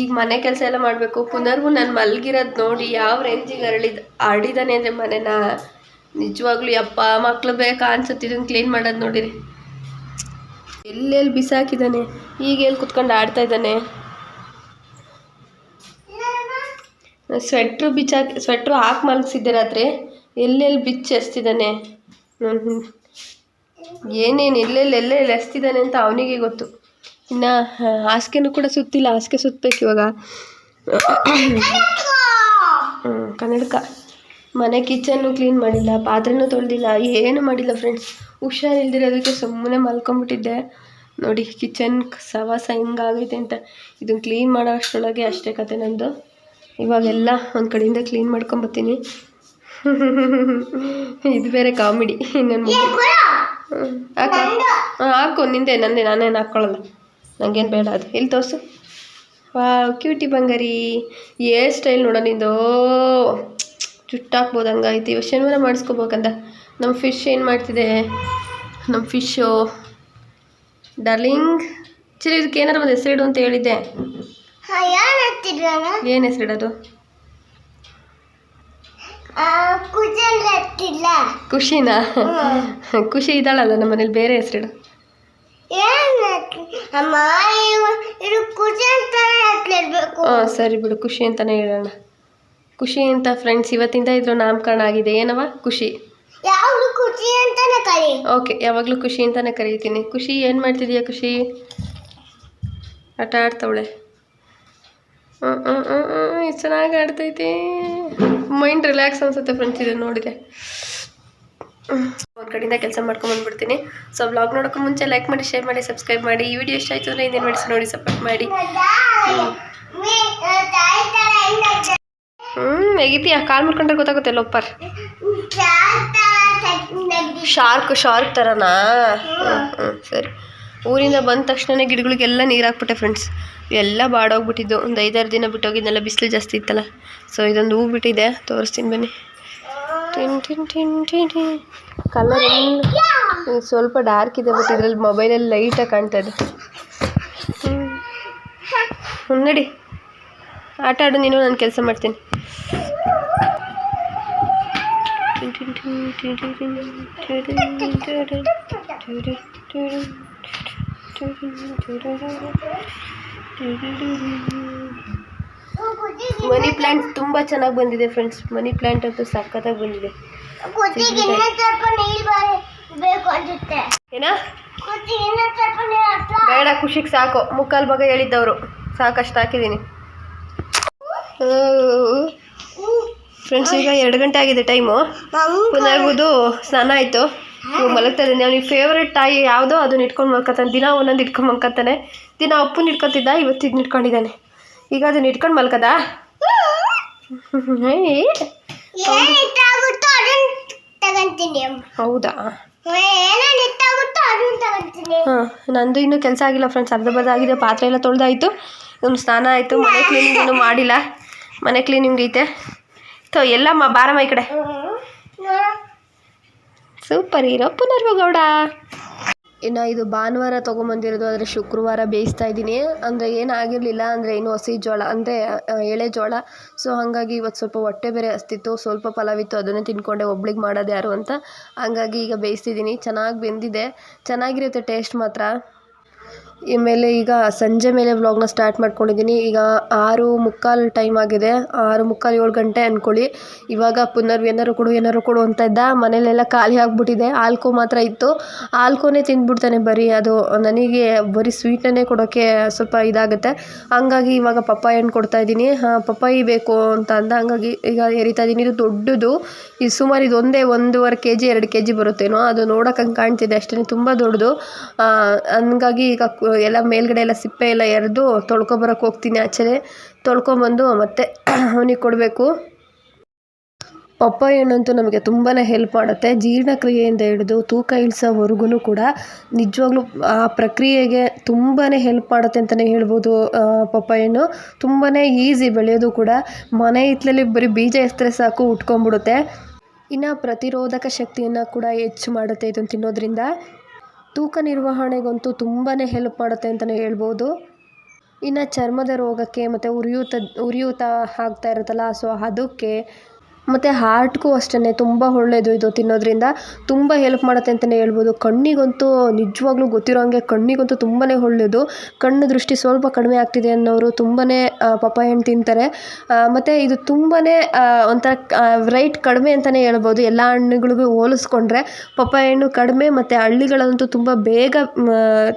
ಈಗ ಮನೆ ಕೆಲಸ ಎಲ್ಲ ಮಾಡಬೇಕು. ಪುನರ್ವು ನಾನು ಮಲಗಿರೋದು ನೋಡಿ ಯಾವ ರೇಂಜಿಗೆ ಅರಳಿದ ಆಡಿದ್ದಾನೆ ಅಂದರೆ ಮನೆನ? ನಿಜವಾಗ್ಲೂ ಯಪ್ಪ ಮಕ್ಳು ಬೇಕಾ ಅನ್ಸುತ್ತೆ ಇದನ್ನು ಕ್ಲೀನ್ ಮಾಡೋದು ನೋಡಿರಿ. ಎಲ್ಲೆಲ್ಲಿ ಬಿಸಾಕಿದ್ದಾನೆ ಈಗ ಎಲ್ಲಿ ಕುತ್ಕೊಂಡು ಆಡ್ತಾ ಇದ್ದಾನೆ? ಸ್ವೆಟ್ರು ಬಿಚ್ಚಾಕಿ ಸ್ವೆಟ್ರು ಹಾಕಿ ಮಲಗಿಸಿದ್ದೆ ರಾತ್ರಿ. ಎಲ್ಲೆಲ್ಲಿ ಬಿಚ್ಚಿ ಎಸ್ತಿದ್ದಾನೆ ಏನೇನು ಎಲ್ಲೆಲ್ಲಿ ಎಲ್ಲೆಲ್ಲಿ ಎಸ್ತಿದ್ದಾನೆ ಅಂತ ಅವನಿಗೆ ಗೊತ್ತು. ಇನ್ನು ಹಾಸಿಗೆನೂ ಕೂಡ ಸುತ್ತಿಲ್ಲ. ಹಾಸಿಗೆ ಸುತ್ತಬೇಕು ಇವಾಗ. ಕನ್ನಡಕ. ಮನೆ ಕಿಚನ್ನು ಕ್ಲೀನ್ ಮಾಡಿಲ್ಲ. ಪಾತ್ರೆನೂ ತೊಳೆದಿಲ್ಲ. ಏನು ಮಾಡಿಲ್ಲ ಫ್ರೆಂಡ್ಸ್ ಹುಷಾರಿಲ್ದಿರೋದಕ್ಕೆ ಸುಮ್ಮನೆ ಮಲ್ಕೊಂಬಿಟ್ಟಿದ್ದೆ. ನೋಡಿ, ಕಿಚನ್ ಸವಾಸ ಹಿಂಗಾಗೈತೆ ಅಂತ. ಇದನ್ನು ಕ್ಲೀನ್ ಮಾಡೋ ಅಷ್ಟರೊಳಗೆ ಅಷ್ಟೇ ಕತೆ ನಂದು. ಇವಾಗೆಲ್ಲ ಒಂದು ಕಡೆಯಿಂದ ಕ್ಲೀನ್ ಮಾಡ್ಕೊಂಬತ್ತೀನಿ. ಇದು ಬೇರೆ ಕಾಮಿಡಿ ನನ್ನ ಹಾಕು. ಹಾಂ ಹಾಕು ನಿಂದೆ ನಂದೆ ನಾನೇನು ಹಾಕ್ಕೊಳ್ಳಲ್ಲ ನನಗೇನು ಬೇಡ ಅದು. ಇಲ್ಲಿ ತೋರಿಸು? ವಾ ಕ್ಯೂಟಿ ಬಂಗಾರಿ. ಏರ್ ಸ್ಟೈಲ್ ನೋಡೋ ನಿಂದು. ಜುಟ್ಟು ಹಾಕ್ಬೋದು ಹಂಗಾಯ್ತು ಇವಾಗ ಶನಿವಾರ ಮಾಡಿಸ್ಕೋಬೇಕಂತ. ನಮ್ಮ ಫಿಶ್ ಏನು ಮಾಡ್ತಿದೆ? ನಮ್ಮ ಫಿಶ್ಶು ಡಾರ್ಲಿಂಗ್. ಚಲೋ ಇದಕ್ಕೆ ಏನಾರು ಒಂದು ಹೆಸರಿಡು ಅಂತ ಹೇಳಿದ್ದೆ. ಏನು ಹೆಸರಿಡೋದು? ಖುಷಿನಾ? ಖುಷಿ ಇದ್ದಾಳಲ್ಲ ನಮ್ಮ ಮನೇಲಿ? ಬೇರೆ ಹೆಸರಿಡು. ಹಾಂ ಸರಿ ಬಿಡು ಖುಷಿ ಅಂತಾನೆ ಹೇಳೋಣ. ಖುಷಿ ಅಂತ ಫ್ರೆಂಡ್ಸ್ ಇವತ್ತಿಂದ ಇದ್ರ ನಾಮಕರಣ ಆಗಿದೆ. ಏನವ? ಖುಷಿ. ಖುಷಿ ಅಂತಾನೆ ಕರಿ. ಓಕೆ ಯಾವಾಗಲೂ ಖುಷಿ ಅಂತಾನೆ ಕರೀತೀನಿ. ಖುಷಿ ಏನು ಮಾಡ್ತಿದೀಯ ಖುಷಿ? ಆಟ ಆಡ್ತವಳೆ. ಹ್ಮ್ ಚೆನ್ನಾಗಿ ಆಡ್ತೈತಿ. ಮೈಂಡ್ ರಿಲ್ಯಾಕ್ಸ್ ಅನ್ಸುತ್ತೆ ಫ್ರೆಂಡ್ಸ್ ಇದನ್ನು ನೋಡಿದೆ ಒಂದು ಕಡೆಯಿಂದ ಕೆಲಸ ಮಾಡ್ಕೊಂಬಂದ್ಬಿಡ್ತೀನಿ ಸೊ ಬ್ಲಾಗ್ ನೋಡೋಕೆ ಮುಂಚೆ ಲೈಕ್ ಮಾಡಿ ಶೇರ್ ಮಾಡಿ ಸಬ್ಸ್ಕ್ರೈಬ್ ಮಾಡಿ. ಈ ವಿಡಿಯೋ ಇಷ್ಟ ಆಯಿತು ಅಂದರೆ ಇನ್ನೇನು ಮಾಡಿಸಿ ನೋಡಿ ಸಪೋರ್ಟ್ ಮಾಡಿ. ಹ್ಞೂ ನೆಗಿತೀಯ ಕಾಲ್ ಮುರ್ಕೊಂಡ್ರೆ ಗೊತ್ತಾಗುತ್ತೆ ಲೋಪರ್ ಶಾರ್ಕ್ ಶಾರ್ಕ್ ಥರನಾ ಹ್ಞೂ ಹ್ಞೂ ಸರಿ. ಊರಿಂದ ಬಂದ ತಕ್ಷಣನೇ ಗಿಡಗಳಿಗೆಲ್ಲ ನೀರು ಹಾಕ್ಬಿಟ್ಟೆ ಫ್ರೆಂಡ್ಸ್ ಎಲ್ಲ ಬಾಡೋಗ್ಬಿಟ್ಟಿದ್ದು ಒಂದು ಐದಾರು ದಿನ ಬಿಟ್ಟೋಗಿದ್ನೆಲ್ಲ ಬಿಸಿಲು ಜಾಸ್ತಿ ಇತ್ತಲ್ಲ ಸೊ ಇದೊಂದು ಹೂ ಬಿಟ್ಟಿದೆ ತೋರಿಸ್ತೀನಿ ಬನ್ನಿ ಟಿನ್ ಟಿನ್ ಟಿನ್ ಟಿನ್ ಕಲರ್ ಸ್ವಲ್ಪ ಡಾರ್ಕ್ ಇದೆ ಬಟ್ ಇದರಲ್ಲಿ ಮೊಬೈಲಲ್ಲಿ ಲೈಟಾಗಿ ಕಾಣ್ತಾ ಇದೆ ಹ್ಞೂ ನಡಿ ಆಟ ಆಡು ನೀನು ನಾನು ಕೆಲಸ ಮಾಡ್ತೀನಿ ಮನಿ ಪ್ಲ್ಯಾಂಟ್ ತುಂಬ ಚೆನ್ನಾಗಿ ಬಂದಿದೆ ಫ್ರೆಂಡ್ಸ್ ಮನಿ ಪ್ಲಾಂಟ್ ಅಂತೂ ಸಖತ್ತಾಗಿ ಬಂದಿದೆ. ಏನ? ಬೇಡ ಖುಷಿಗೆ ಸಾಕು. ಮುಕ್ಕಾಲು ಭಾಗ ಹೇಳಿದ್ದವರು ಸಾಕಷ್ಟು ಹಾಕಿದ್ದೀನಿ ಫ್ರೆಂಡ್ಸ್ ಈಗ ಎರಡು ಗಂಟೆ ಆಗಿದೆ ಟೈಮು ಪುನರ್ಗುದು ಸ್ನಾನ ಆಯಿತು. ಇವಾಗ ಮಲಗ್ತಾ ಇದ್ದೀನಿ ಅವ್ನಿಗೆ ಫೇವ್ರೆಟ್ ತಾಯಿ ಯಾವುದೋ ಅದನ್ನ ಇಟ್ಕೊಂಡು ಮಲ್ಕೊತಾನೆ. ದಿನ ಒಂದೊಂದು ಇಟ್ಕೊಂಡು ಮಲ್ಕೊತಾನೆ. ದಿನ ಅಪ್ಪನ ಇಟ್ಕೊತಿದ್ದ ಇವತ್ತು ಇದನ್ನ ಇಟ್ಕೊಂಡಿದ್ದಾನೆ. ಈಗ ಅದನ್ನ ಇಟ್ಕೊಂಡು ಮಲ್ಕದ? ಹೌದಾ? ಹಾಂ ನಂದು ಇನ್ನೂ ಕೆಲಸ ಆಗಿಲ್ಲ ಫ್ರೆಂಡ್ಸ್ ಅರ್ಧ ಬರ್ಧ ಆಗಿದೆ. ಪಾತ್ರೆ ಎಲ್ಲ ತೊಳೆದಾಯಿತು. ಇವ್ನು ಸ್ನಾನ ಆಯಿತು. ಮನೆ ಕ್ಲೀನಿಂಗ್ ಇನ್ನು ಮಾಡಿಲ್ಲ. ಮನೆ ಕ್ಲೀನಿಂಗ್ ಐತೆ. ಎಲ್ಲ ಎಲ್ಲಮ್ಮ ಬಾರಮ್ಮ ಈ ಕಡೆ. ಸೂಪರ್ ಹೀರೋ ಪುನರ್ವ ಗೌಡ ಇನ್ನು ಇದು ಭಾನುವಾರ ತೊಗೊಂಬಂದಿರೋದು ಆದರೆ ಶುಕ್ರವಾರ ಬೇಯಿಸ್ತಾ ಇದ್ದೀನಿ. ಅಂದರೆ ಏನಾಗಿರಲಿಲ್ಲ ಅಂದರೆ ಇನ್ನು ಹಸಿ ಜೋಳ, ಅಂದರೆ ಎಳೆ ಜೋಳ. ಸೊ ಹಾಗಾಗಿ ಇವತ್ತು ಸ್ವಲ್ಪ ಹೊಟ್ಟೆ ಬೇರೆ ಹಸ್ತಿತ್ತು, ಸ್ವಲ್ಪ ಪಲಾವಿತ್ತು ಅದನ್ನೇ ತಿನ್ಕೊಂಡೆ, ಒಬ್ಳಿಗೆ ಮಾಡೋದು ಯಾರು ಅಂತ. ಹಾಗಾಗಿ ಈಗ ಬೇಯಿಸ್ತಿದ್ದೀನಿ, ಚೆನ್ನಾಗಿ ಬೆಂದಿದೆ. ಚೆನ್ನಾಗಿರುತ್ತೆ ಟೇಸ್ಟ್ ಮಾತ್ರ. ಆಮೇಲೆ ಈಗ ಸಂಜೆ ಮೇಲೆ ವ್ಲಾಗ್ನ ಸ್ಟಾರ್ಟ್ ಮಾಡ್ಕೊಂಡಿದ್ದೀನಿ. ಈಗ ಆರು ಮುಕ್ಕಾಲು ಟೈಮ್ ಆಗಿದೆ. ಆರು ಮುಕ್ಕಾಲು ಏಳು ಗಂಟೆ ಅಂದ್ಕೊಳ್ಳಿ ಇವಾಗ ಪುನರ್ ಏನಾರು ಕೊಡು ಏನಾರು ಕೊಡು ಅಂತ ಇದ್ದ ಮನೇಲೆಲ್ಲ ಖಾಲಿ ಆಗಿಬಿಟ್ಟಿದೆ. ಆಲ್ಕೋ ಮಾತ್ರ ಇತ್ತು. ಆಲ್ಕೋನೇ ತಿಂದ್ಬಿಡ್ತಾನೆ ಬರೀ. ಅದು ನನಗೆ ಬರೀ ಸ್ವೀಟನ್ನೇ ಕೊಡೋಕ್ಕೆ ಸ್ವಲ್ಪ ಇದಾಗುತ್ತೆ. ಹಂಗಾಗಿ ಇವಾಗ ಪಪ್ಪಾಯ ಹಣ್ಣು ಹಾಂ, ಪಪ್ಪಾಯಿ ಬೇಕು ಅಂತ ಅಂದ. ಹಂಗಾಗಿ ಈಗ ಎರಿತಾ ಇದ್ದೀನಿ. ಇದು ದೊಡ್ಡದು. ಇದು ಸುಮಾರು ಇದು ಒಂದೇ ಒಂದೂವರೆ ಕೆ ಜಿ ಎರಡು ಕೆ ಜಿ ಬರುತ್ತೇನೋ. ಅದು ನೋಡೋಕೆ ಹಂಗೆ ಕಾಣ್ತಿದೆ. ಅಷ್ಟೇ ತುಂಬ ದೊಡ್ಡದು. ಹಂಗಾಗಿ ಈಗ ಎಲ್ಲ ಮೇಲ್ಗಡೆ ಎಲ್ಲ ಸಿಪ್ಪೆ ಎಲ್ಲ ಎರೆದು ತೊಳ್ಕೊಬರೋಕೆ ಹೋಗ್ತೀನಿ ಆಚೆ ತೊಳ್ಕೊಂಬಂದು ಮತ್ತೆ ಅವನಿಗೆ ಕೊಡಬೇಕು. ಪಪ್ಪಾಯ ಹಣ್ಣಂತೂ ನಮಗೆ ತುಂಬಾ ಹೆಲ್ಪ್ ಮಾಡುತ್ತೆ. ಜೀರ್ಣಕ್ರಿಯೆಯಿಂದ ಹಿಡಿದು ತೂಕ ಇಳಿಸೋವರೆಗೂ ಕೂಡ ನಿಜವಾಗ್ಲೂ ಆ ಪ್ರಕ್ರಿಯೆಗೆ ತುಂಬಾ ಹೆಲ್ಪ್ ಮಾಡುತ್ತೆ ಅಂತಲೇ ಹೇಳ್ಬೋದು ಪಪ್ಪಾಯಿ ಹಣ್ಣು ತುಂಬಾ ಈಸಿ ಬೆಳೆಯೋದು ಕೂಡ. ಮನೆ ಹಿತ್ತಲಲ್ಲಿ ಬರೀ ಬೀಜ ಎತ್ತರೆ ಸಾಕು, ಉಟ್ಕೊಂಡ್ಬಿಡುತ್ತೆ. ಇನ್ನು ಪ್ರತಿರೋಧಕ ಶಕ್ತಿಯನ್ನು ಕೂಡ ಹೆಚ್ಚು ಮಾಡುತ್ತೆ ಇದನ್ನು ತಿನ್ನೋದ್ರಿಂದ. ತೂಕ ನಿರ್ವಹಣೆಗಂತೂ ತುಂಬಾ ಹೆಲ್ಪ್ ಮಾಡುತ್ತೆ ಅಂತಲೇ ಹೇಳ್ಬೋದು. ಇನ್ನು ಚರ್ಮದ ರೋಗಕ್ಕೆ ಮತ್ತು ಉರಿಯೂತ ಉರಿಯೂತ ಆಗ್ತಾ ಇರುತ್ತಲ್ಲ ಸೊ ಅದಕ್ಕೆ ಮತ್ತು ಹಾರ್ಟ್ಗೂ ಅಷ್ಟೇ ತುಂಬ ಒಳ್ಳೆಯದು ಇದು ತಿನ್ನೋದ್ರಿಂದ. ತುಂಬ ಹೆಲ್ಪ್ ಮಾಡುತ್ತೆ ಅಂತಲೇ ಹೇಳ್ಬೋದು. ಕಣ್ಣಿಗಂತೂ ನಿಜವಾಗ್ಲೂ ಗೊತ್ತಿರೋ ಹಾಗೆ ಕಣ್ಣಿಗಂತೂ ತುಂಬಾ ಒಳ್ಳೆಯದು ಕಣ್ಣು ದೃಷ್ಟಿ ಸ್ವಲ್ಪ ಕಡಿಮೆ ಆಗ್ತಿದೆ ಅನ್ನೋರು ತುಂಬಾ ಪಪ್ಪಾಯ ಹಣ್ಣು ತಿಂತಾರೆ. ಮತ್ತು ಇದು ತುಂಬಾ ಒಂಥರ ರೈಟ್ ಕಡಿಮೆ ಅಂತಲೇ ಹೇಳ್ಬೋದು. ಎಲ್ಲ ಹಣ್ಣುಗಳಿಗೂ ಹೋಲಿಸ್ಕೊಂಡ್ರೆ ಪಪ್ಪಾಯ ಹಣ್ಣು ಕಡಿಮೆ ಮತ್ತು ಹಳ್ಳಿಗಳಲ್ಲಂತೂ ತುಂಬ ಬೇಗ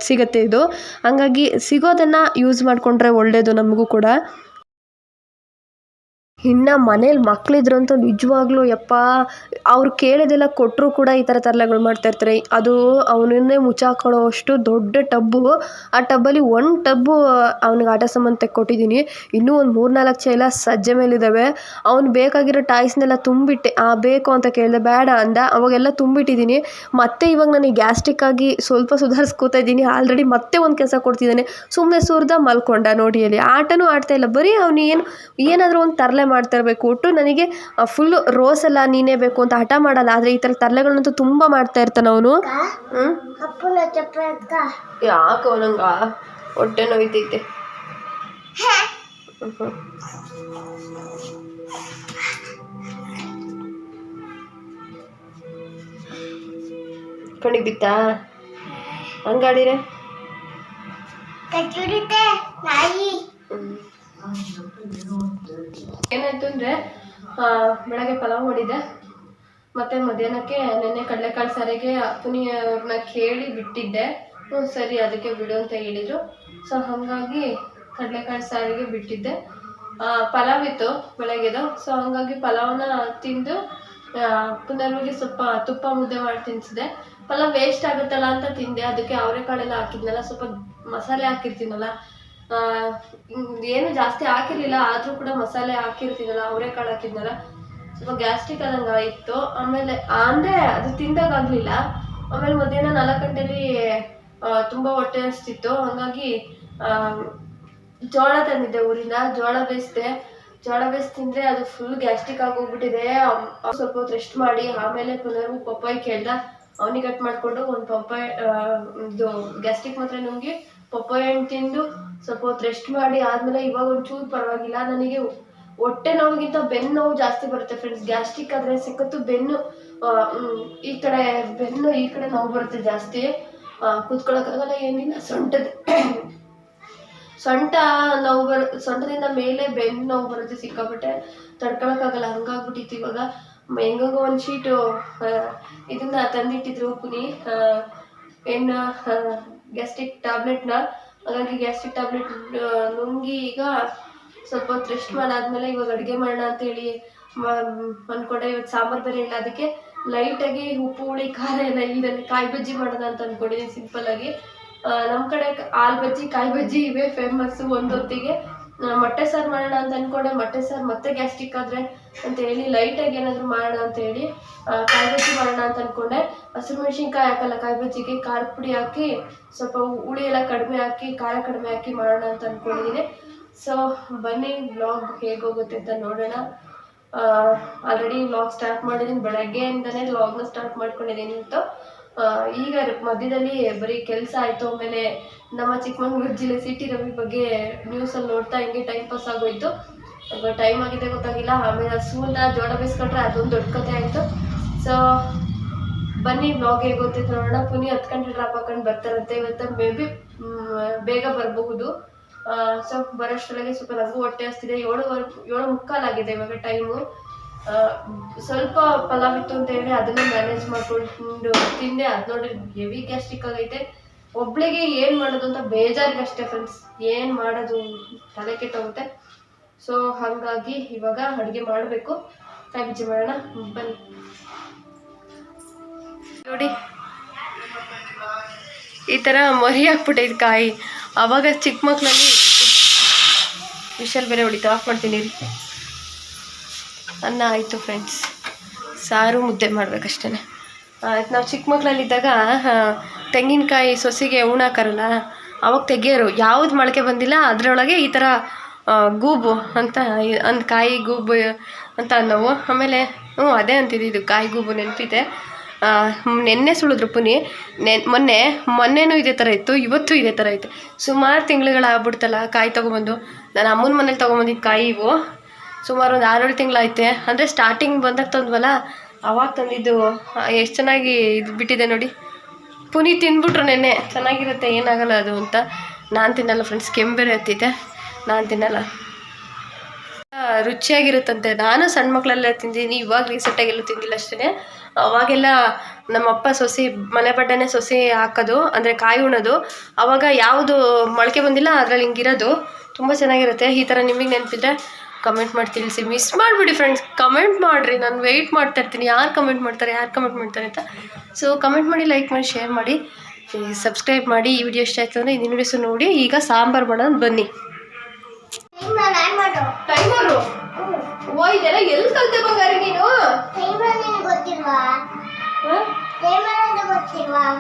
ಸಿಗುತ್ತೆ ಇದು. ಹಂಗಾಗಿ ಸಿಗೋದನ್ನು ಯೂಸ್ ಮಾಡಿಕೊಂಡ್ರೆ ಒಳ್ಳೆಯದು ನಮಗೂ ಕೂಡ. ಇನ್ನು ಮನೇಲಿ ಮಕ್ಕಳಿದ್ರಂತೂ ನಿಜವಾಗ್ಲೂ ಯಪ್ಪ, ಅವ್ರು ಕೇಳಿದೆಲ್ಲ ಕೊಟ್ಟರು ಕೂಡ ಈ ಥರ ತರಲೆಗಳು ಮಾಡ್ತಾಯಿರ್ತಾರೆ ಅದು ಅವನನ್ನೇ ಮುಚ್ಚಾಕೊಳ್ಳೋ ಅಷ್ಟು ದೊಡ್ಡ ಟಬ್ಬು. ಆ ಟಬ್ಬಲ್ಲಿ ಒಂದು ಟಬ್ಬು ಅವ್ನಿಗೆ ಆಟ ಸಾಮಾನು ತೆಕ್ಕೊಟ್ಟಿದ್ದೀನಿ ಇನ್ನೂ ಒಂದು ಮೂರು ನಾಲ್ಕು ಚೀಲ ಸಜ್ಜೆ ಮೇಲಿದ್ದಾವೆ ಅವ್ನು ಬೇಕಾಗಿರೋ ಟಾಯ್ಸ್ನೆಲ್ಲ ತುಂಬಿಟ್ಟೆ. ಆ ಬೇಕು ಅಂತ ಕೇಳಿದೆ ಬೇಡ ಅಂದ. ಅವಾಗೆಲ್ಲ ತುಂಬಿಟ್ಟಿದ್ದೀನಿ. ಮತ್ತೆ ಇವಾಗ ನನಗೆ ಗ್ಯಾಸ್ಟ್ರಿಕ್ ಆಗಿ ಸ್ವಲ್ಪ ಸುಧಾರಿಸ್ಕೋತಾ ಇದ್ದೀನಿ. ಆಲ್ರೆಡಿ ಮತ್ತೆ ಒಂದು ಕೆಲಸ ಕೊಡ್ತಿದ್ದಾನೆ. ಸುಮ್ಮನೆ ಸುರಿದ ಮಲ್ಕೊಂಡ ನೋಡಿ ಅಲ್ಲಿ. ಆಟನೂ ಇಲ್ಲ. ಬರೀ ಅವನು ಏನು, ಏನಾದರೂ ಒಂದು ತರಲೆ ಮಾಡ್ತಾ ಇರಬೇಕು. ಒಟ್ಟು ನನಗೆ ಫುಲ್ ರೋಸ್ ಎಲ್ಲ ನೀನೇ ಬೇಕು ಅಂತ ಹಠ ಮಾಡಲ್ಲ. ಆದರೆ ಈ ಥರ ತರಲೆಗಳನ್ನಂತೂ ತುಂಬ ಮಾಡ್ತಾ ಇರ್ತಾನೆ ಅವನು. ಯಾಕೋ ನಂಗೆ ಹೊಟ್ಟೆ ನೋಯ್ತೈತೆ. ಕಣಿಗೆ ಬಿತ್ತಾ? ಹಂಗಾಡಿರೆ? ನಾಯಿ. ಏನಾಯ್ತು ಅಂದರೆ ಬೆಳಗ್ಗೆ ಪಲಾವ್ ಮಾಡಿದ್ದೆ ಮತ್ತು ಮಧ್ಯಾಹ್ನಕ್ಕೆ ನೆನ್ನೆ ಕಡಲೆಕಾಳು ಸಾರಿಗೆ ಅಪ್ಪನಿ ಅವ್ರನ್ನ ಕೇಳಿ ಬಿಟ್ಟಿದ್ದೆ. ಹ್ಞೂ ಸರಿ, ಅದಕ್ಕೆ ಬಿಡು ಅಂತ ಹೇಳಿದರು. ಸೊ ಹಾಗಾಗಿ ಕಡಲೆಕಾಳು ಸಾರಿಗೆ ಬಿಟ್ಟಿದ್ದೆ. ಪಲಾವ್ ಇತ್ತು ಬೆಳಗ್ಗೆದು. ಸೊ ಹಾಗಾಗಿ ಪಲಾವ್ನ ತಿಂದು ಪುನರ್ವಿಗೆ ಸ್ವಲ್ಪ ತುಪ್ಪ ಮುದ್ದೆ ಮಾಡಿ ತಿನ್ಸಿದೆ. ಪಲಾವ್ ವೇಸ್ಟ್ ಆಗುತ್ತಲ್ಲ ಅಂತ ತಿಂದೆ. ಅದಕ್ಕೆ ಅವರೆಕಾಳೆಲ್ಲ ಹಾಕಿದ್ನಲ್ಲ. ಸ್ವಲ್ಪ ಮಸಾಲೆ ಹಾಕಿರ್ತೀನಲ್ಲ ಏನು ಜಾಸ್ತಿ ಹಾಕಿರ್ಲಿಲ್ಲ, ಆದರೂ ಕೂಡ ಮಸಾಲೆ ಹಾಕಿರ್ತೀನಲ್ಲ ಅವರೆಕಾಳು ಹಾಕಿದ್ನಲ್ಲ, ಸ್ವಲ್ಪ ಗ್ಯಾಸ್ಟ್ರಿಕ್ ಆದಂಗೆ ಇತ್ತು. ಆಮೇಲೆ, ಅಂದರೆ ಅದು ತಿಂದಾಗಲಿಲ್ಲ ಆಮೇಲೆ ಮಧ್ಯಾಹ್ನ ನಾಲ್ಕು ಗಂಟೆಲಿ ತುಂಬ ಹೊಟ್ಟೆ ಅನಿಸ್ತಿತ್ತು ಹಾಗಾಗಿ ಜೋಳ ತಂದಿದ್ದೆ ಊರಿಂದ. ಜೋಳ ಬೇಯಿಸಿದೆ. ಜೋಳ ಬೇಯಿಸಿ ತಿಂದರೆ ಅದು ಫುಲ್ ಗ್ಯಾಸ್ಟ್ರಿಕ್ ಆಗೋಗ್ಬಿಟ್ಟಿದೆ. ಸ್ವಲ್ಪ ಹೊತ್ತು ರೆಸ್ಟ್ ಮಾಡಿ, ಆಮೇಲೆ ಪುನರ್ ಪಪ್ಪಾಯಿ ಕೇಳ್ದ. ಅವನಿಗೆ ಕಟ್ ಮಾಡಿಕೊಂಡು ಒಂದು ಪಪ್ಪಾಯಿ ಇದು, ಗ್ಯಾಸ್ಟ್ರಿಕ್ ಮಾತ್ರ ನುಂಗಿ ಪಪ್ಪಾಯಿ ಹಣ್ಣು ತಿಂದು ಸ್ವಲ್ಪ ಹೊತ್ತು ರೆಸ್ಟ್ ಮಾಡಿ ಆದಮೇಲೆ ಇವಾಗ ಒಂಚೂರು ಪರವಾಗಿಲ್ಲ. ನನಗೆ ಹೊಟ್ಟೆ ನೋವಿಗಿಂತ ಬೆನ್ನು ನೋವು ಜಾಸ್ತಿ ಬರುತ್ತೆ ಫ್ರೆಂಡ್ಸ್ ಗ್ಯಾಸ್ಟ್ರಿಕ್ ಆದರೆ ಸಿಕ್ಕತ್ತು ಬೆನ್ನು ಈ ಕಡೆ ಬೆನ್ನು, ಈ ಕಡೆ ನೋವು ಬರುತ್ತೆ ಜಾಸ್ತಿ. ಕೂತ್ಕೊಳ್ಳೋಕ್ಕಾಗಲ್ಲ ಏನಿಲ್ಲ. ಸೊಂಟದ ಸೊಂಟ ನೋವು ಬರ, ಸೊಂಟದಿಂದ ಮೇಲೆ ಬೆನ್ನು ನೋವು ಬರುತ್ತೆ ಸಿಕ್ಕಾಬಿಟ್ಟೆ ತಡ್ಕೊಳಕ್ಕಾಗಲ್ಲ ಹಂಗಾಗ್ಬಿಟ್ಟಿತ್ತು ಇವಾಗ. ಹೆಂಗೋ ಒಂದು ಶೀಟು ಇದನ್ನ ತಂದಿಟ್ಟಿದ್ರು ಪುನಿ ಏನು ಗ್ಯಾಸ್ಟ್ರಿಕ್ ಟ್ಯಾಬ್ಲೆಟ್ನ ಹಾಗಾಗಿ ಗ್ಯಾಸ್ಟ್ರಿಕ್ ಟ್ಯಾಬ್ಲೆಟ್ ನುಂಗಿ ಈಗ ಸ್ವಲ್ಪ ಹೊತ್ತು ರೆಸ್ಟ್ ಮಾಡಾದ್ಮೇಲೆ ಇವಾಗ ಅಡುಗೆ ಮಾಡೋಣ ಅಂತೇಳಿ ಅಂದ್ಕೊಂಡೆ ಇವತ್ತು ಸಾಂಬಾರು ಬೇರೆ ಇಲ್ಲ. ಅದಕ್ಕೆ ಲೈಟಾಗಿ ಉಪ್ಪು, ಹುಳಿ, ಖಾರ ಎಲ್ಲ ಇಲ್ಲದೆ ಕಾಯಿ ಬಜ್ಜಿ ಮಾಡೋಣ ಅಂತ ಅಂದ್ಕೊಂಡಿದ್ದೀನಿ ಸಿಂಪಲ್ಲಾಗಿ ನಮ್ಮ ಕಡೆ ಹಾಲು ಬಜ್ಜಿ, ಕಾಯಿ ಬಜ್ಜಿ ಇವೇ ಫೇಮಸ್ಸು ಒಂದೊತ್ತಿಗೆ. ಮೊಟ್ಟೆ ಸಾರು ಮಾಡೋಣ ಅಂತ ಅಂದ್ಕೊಂಡೆ ಮೊಟ್ಟೆ ಸಾರು ಮತ್ತೆ ಗ್ಯಾಸ್ಟಿಕ್ ಆದರೆ ಅಂತ ಹೇಳಿ ಲೈಟಾಗಿ ಏನಾದರೂ ಮಾಡೋಣ ಅಂತ ಹೇಳಿ ಕಾಯಿಬಜ್ಜಿ ಕಾಯಿ ಬಜ್ಜಿ ಮಾಡೋಣ ಅಂತ ಅಂದ್ಕೊಂಡೆ ಹಸಿರು ಮೆಣಸಿನ್ಕಾಯಿ ಹಾಕಲ್ಲ ಕಾಯಿ ಬಜ್ಜಿಗೆ ಖಾರದ ಪುಡಿ ಹಾಕಿ, ಸ್ವಲ್ಪ ಹುಳಿ ಎಲ್ಲ ಕಡಿಮೆ ಹಾಕಿ, ಖಾರ ಕಡಿಮೆ ಹಾಕಿ ಮಾಡೋಣ ಅಂತ ಅಂದ್ಕೊಂಡಿದ್ದೀನಿ ಸೊ ಬನ್ನಿ ಬ್ಲಾಗ್ ಹೇಗೋಗುತ್ತೆ ಅಂತ ನೋಡೋಣ. ಆಲ್ರೆಡಿ ವ್ಲಾಗ್ ಸ್ಟಾರ್ಟ್ ಮಾಡಿದ್ದೀನಿ ಬೆಳಗ್ಗೆಯಿಂದನೇ ವ್ಲಾಗ್ನ ಸ್ಟಾರ್ಟ್ ಮಾಡ್ಕೊಂಡಿದ್ದೀನಿ ಅಂತ. ಈಗ ಮಧ್ಯದಲ್ಲಿ ಬರೀ ಕೆಲಸ ಆಯಿತು, ಆಮೇಲೆ ನಮ್ಮ ಚಿಕ್ಕಮಗಳೂರು ಜಿಲ್ಲೆ ಸಿಟಿ ರವಿ ಬಗ್ಗೆ ನ್ಯೂಸಲ್ಲಿ ನೋಡ್ತಾ ಹಿಂಗೆ ಟೈಮ್ ಪಾಸ್ ಆಗೋಯ್ತು. ಟೈಮ್ ಆಗಿದೆ ಗೊತ್ತಾಗಿಲ್ಲ. ಆಮೇಲೆ ಹಸುವನ್ನ ಜೋಳ ಬೇಯಿಸ್ಕೊಂಡ್ರೆ ಅದೊಂದು ದೊಡ್ಡ ಕಥೆ ಆಯಿತು. ಸೊ ಬನ್ನಿ ಬ್ಲಾಗ್ ಹೇಗೆ ಗೊತ್ತಿತ್ತು ನೋಡೋಣ. ಪುನಿ ಹತ್ತು ಗಂಟೆ ಡ್ರಾಪ್ ಹಾಕೊಂಡು ಬರ್ತಾರಂತೆ. ಇವತ್ತು ಮೇ ಬಿ ಬೇಗ ಬರಬಹುದು. ಸೊ ಬರೋಷ್ಟರೊಳಗೆ ಸ್ವಲ್ಪ ನಗು ಹೊಟ್ಟೆ ಹಸ್ತಿದೆ. ಏಳುವರೆ ಏಳು ಮುಕ್ಕಾಲಾಗಿದೆ ಇವಾಗ ಟೈಮು ಸ್ವಲ್ಪ ಪಲಾವಿತ್ತು ಅಂತ ಹೇಳಿ ಅದನ್ನೇ ಮ್ಯಾನೇಜ್ ಮಾಡ್ಕೊಂಡು ತಿಂದೆ. ಅದು ನೋಡಿ ಹೆವಿ ಗ್ಯಾಸ್ಟ್ರಿಕ್ ಆಗೈತೆ. ಒಬ್ಳಿಗೆ ಏನು ಮಾಡೋದು ಅಂತ ಬೇಜಾರಿಗೆ ಅಷ್ಟೇ ಫ್ರೆಂಡ್ಸ್ ಏನು ಮಾಡೋದು ತಲೆ ಕೆಟ್ಟೋಗುತ್ತೆ. ಸೊ ಹಾಗಾಗಿ ಇವಾಗ ಅಡುಗೆ ಮಾಡಬೇಕು. ಕಾಯಿ ಬಜ್ಜಿ ಮಾಡೋಣ ಬನ್ನಿ. ನೋಡಿ, ಈ ಥರ ಮರಿ ಹಾಕ್ಬಿಟ್ಟೈತೆ ಕಾಯಿ. ಅವಾಗ ಚಿಕ್ಕ ಮಕ್ಕಳಲ್ಲಿ ವಿಷಲ್ ಬೇರೆ ಹೊಡಿತು. ಆಫ್ ಮಾಡ್ತೀನಿ ಅನ್ನ ಆಯಿತು ಫ್ರೆಂಡ್ಸ್ ಸಾರು ಮುದ್ದೆ ಮಾಡ್ಬೇಕಷ್ಟೇ ನಾವು ಚಿಕ್ಕ ಮಕ್ಕಳಲ್ಲಿದ್ದಾಗ ತೆಂಗಿನಕಾಯಿ ಸೊಸೆಗೆ ಉಣಾಕರಲ್ಲ ಅವಾಗ ತೆಗಿಯೋರು. ಯಾವ್ದು ಮೊಳಕೆ ಬಂದಿಲ್ಲ, ಅದರೊಳಗೆ ಈ ಥರ ಗೂಬು ಅಂತ ಒಂದು ಕಾಯಿ ಗೂಬು ಅಂತ ಅನ್ನೋವು ಆಮೇಲೆ ಹ್ಞೂ ಅದೇ ಅಂತಿದ್ದು ಕಾಯಿ ಗೂಬು ನೆನಪಿದೆ. ನೆನ್ನೆ ಸುಳಿದ್ರು ಪುನಿ. ನೆನ್, ಮೊನ್ನೆ, ಮೊನ್ನೆನೂ ಇದೇ ಥರ ಇತ್ತು, ಇವತ್ತು ಇದೇ ಥರ ಐತೆ. ಸುಮಾರು ತಿಂಗಳುಗಳಾಗ್ಬಿಡ್ತಲ್ಲ ಕಾಯಿ ತೊಗೊಂಬಂದು. ನಾನು ಅಮ್ಮನ ಮನೇಲಿ ತೊಗೊಂಬಂದಿದ್ದು ಕಾಯಿ ಇವು. ಸುಮಾರು ಒಂದು ಆರೇಳು ತಿಂಗಳೈತೆ ಅಂದರೆ ಸ್ಟಾರ್ಟಿಂಗ್ ಬಂದಾಗ ತಂದ್ವಲ್ಲ ಅವಾಗ ತಂದಿದ್ದು ಎಷ್ಟು ಚೆನ್ನಾಗಿ ಇದು ಬಿಟ್ಟಿದೆ ನೋಡಿ. ಪುನಿ ತಿಂದ್ಬಿಟ್ರು ನೆನ್ನೆ. ಚೆನ್ನಾಗಿರುತ್ತೆ, ಏನಾಗಲ್ಲ ಅದು ಅಂತ. ನಾನು ತಿನ್ನಲ್ಲ ಫ್ರೆಂಡ್ಸ್ ಕೆಂಬೇರೆ ಹತ್ತಿದೆ. ನಾನು ತಿನ್ನಲ್ಲ. ರುಚಿಯಾಗಿರುತ್ತಂತೆ. ನಾನು ಸಣ್ಣ ಮಕ್ಕಳೆಲ್ಲ ತಿಂದಿದ್ದೀನಿ, ಇವಾಗ ರೀಸೆಂಟಾಗೆಲ್ಲೂ ತಿಂದಿಲ್ಲ ಅಷ್ಟೇ ಅವಾಗೆಲ್ಲ ನಮ್ಮಪ್ಪ ಸೊಸೆ, ಮನೆ ಬಡ್ಡನೆ ಸೊಸೆ ಹಾಕೋದು, ಅಂದರೆ ಕಾಯಿ ಉಣೋದು. ಅವಾಗ ಯಾವುದು ಮೊಳಕೆ ಬಂದಿಲ್ಲ, ಅದ್ರಲ್ಲಿ ಹಿಂಗಿರೋದು. ತುಂಬ ಚೆನ್ನಾಗಿರುತ್ತೆ. ಈ ಥರ ನಿಮಗೆ ನೆನಪಿದ್ರೆ ಕಮೆಂಟ್ ಮಾಡಿ ತಿಳಿಸಿ ಮಿಸ್ ಮಾಡಿಬಿಡಿ ಫ್ರೆಂಡ್ಸ್ ಕಮೆಂಟ್ ಮಾಡಿರಿ ನಾನು ವೆಯ್ಟ್ ಮಾಡ್ತಾ ಇರ್ತೀನಿ. ಯಾರು ಕಮೆಂಟ್ ಮಾಡ್ತಾರೆ ಯಾರು ಕಮೆಂಟ್ ಮಾಡ್ತಾರೆ ಅಂತ. ಸೊ ಕಮೆಂಟ್ ಮಾಡಿ ಲೈಕ್ ಮಾಡಿ ಶೇರ್ ಮಾಡಿ ಸಬ್ಸ್ಕ್ರೈಬ್ ಮಾಡಿ ಈ ವಿಡಿಯೋ ಇಷ್ಟ ಆಯ್ತು ಅಂದರೆ ಇದನ್ನ ವಿಡಿಯೋ ನೋಡಿ. ಈಗ ಸಾಂಬಾರು ಮಾಡೋಣ ಬನ್ನಿ. ಕ್ಯಾಮ್ಲಾ ಕ್ಯಾಮ್ಲಾ ಮಾಡು ಟೈಮರು ಓ ಇದೆಲ್ಲ ಎಲ್ಲಿ ಕಲ್ತೆ ಬಂಗಾರಿ ನೀನು?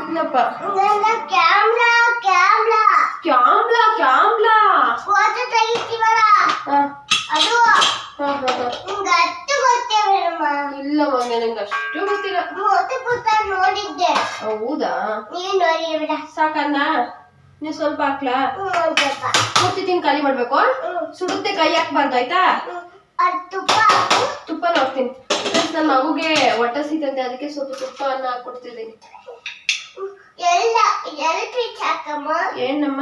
ಇಲ್ಲಪ್ಪ. Camera camera. Camera camera photo ತೆಗಿತೀವಲ್ಲ? ಅದು. ನಿಂಗೆ ಅಷ್ಟು ಗೊತ್ತೇವೇನಮ್ಮ ಇಲ್ಲ ಮಗನೇ ನಂಗೆ ಅಷ್ಟು ಗೊತ್ತಿಲ್ಲ. ಮೂವತ್ತು ಪುಸ್ತಕ ನೋಡಿದ್ದೆ. ಹೌದಾ? ನೀನ್ ನೋಡಿ ಬಿಡ. ಸಾಕನ್ನ ನೀ ಸ್ವಲ್ಪ ಹಾಕ್ಲಾ? ಪೂರ್ತಿ ತಿನ್ ಖಾಲಿ ಮಾಡ್ಬೇಕು ಸುಡುತ್ತೆ ಕೈ ಹಾಕ್ಬಾರ್ದು ಆಯ್ತಾ ತುಪ್ಪ. ತುಪ್ಪ ಹಾಕ್ತೀನಿ. ನನ್ನ ಮಗುಗೆ ಹೊಟ್ಟೆ ಸಿಗಂತೆ ಅದಕ್ಕೆ ಸ್ವಲ್ಪ ತುಪ್ಪ ಅನ್ನ ಹಾಕ್ಕೊಡ್ತಿದ್ದೀನಿ ಹ್ಮ್. ಎಲ್ಲ ಎಲ್ಲ ಏನಮ್ಮ?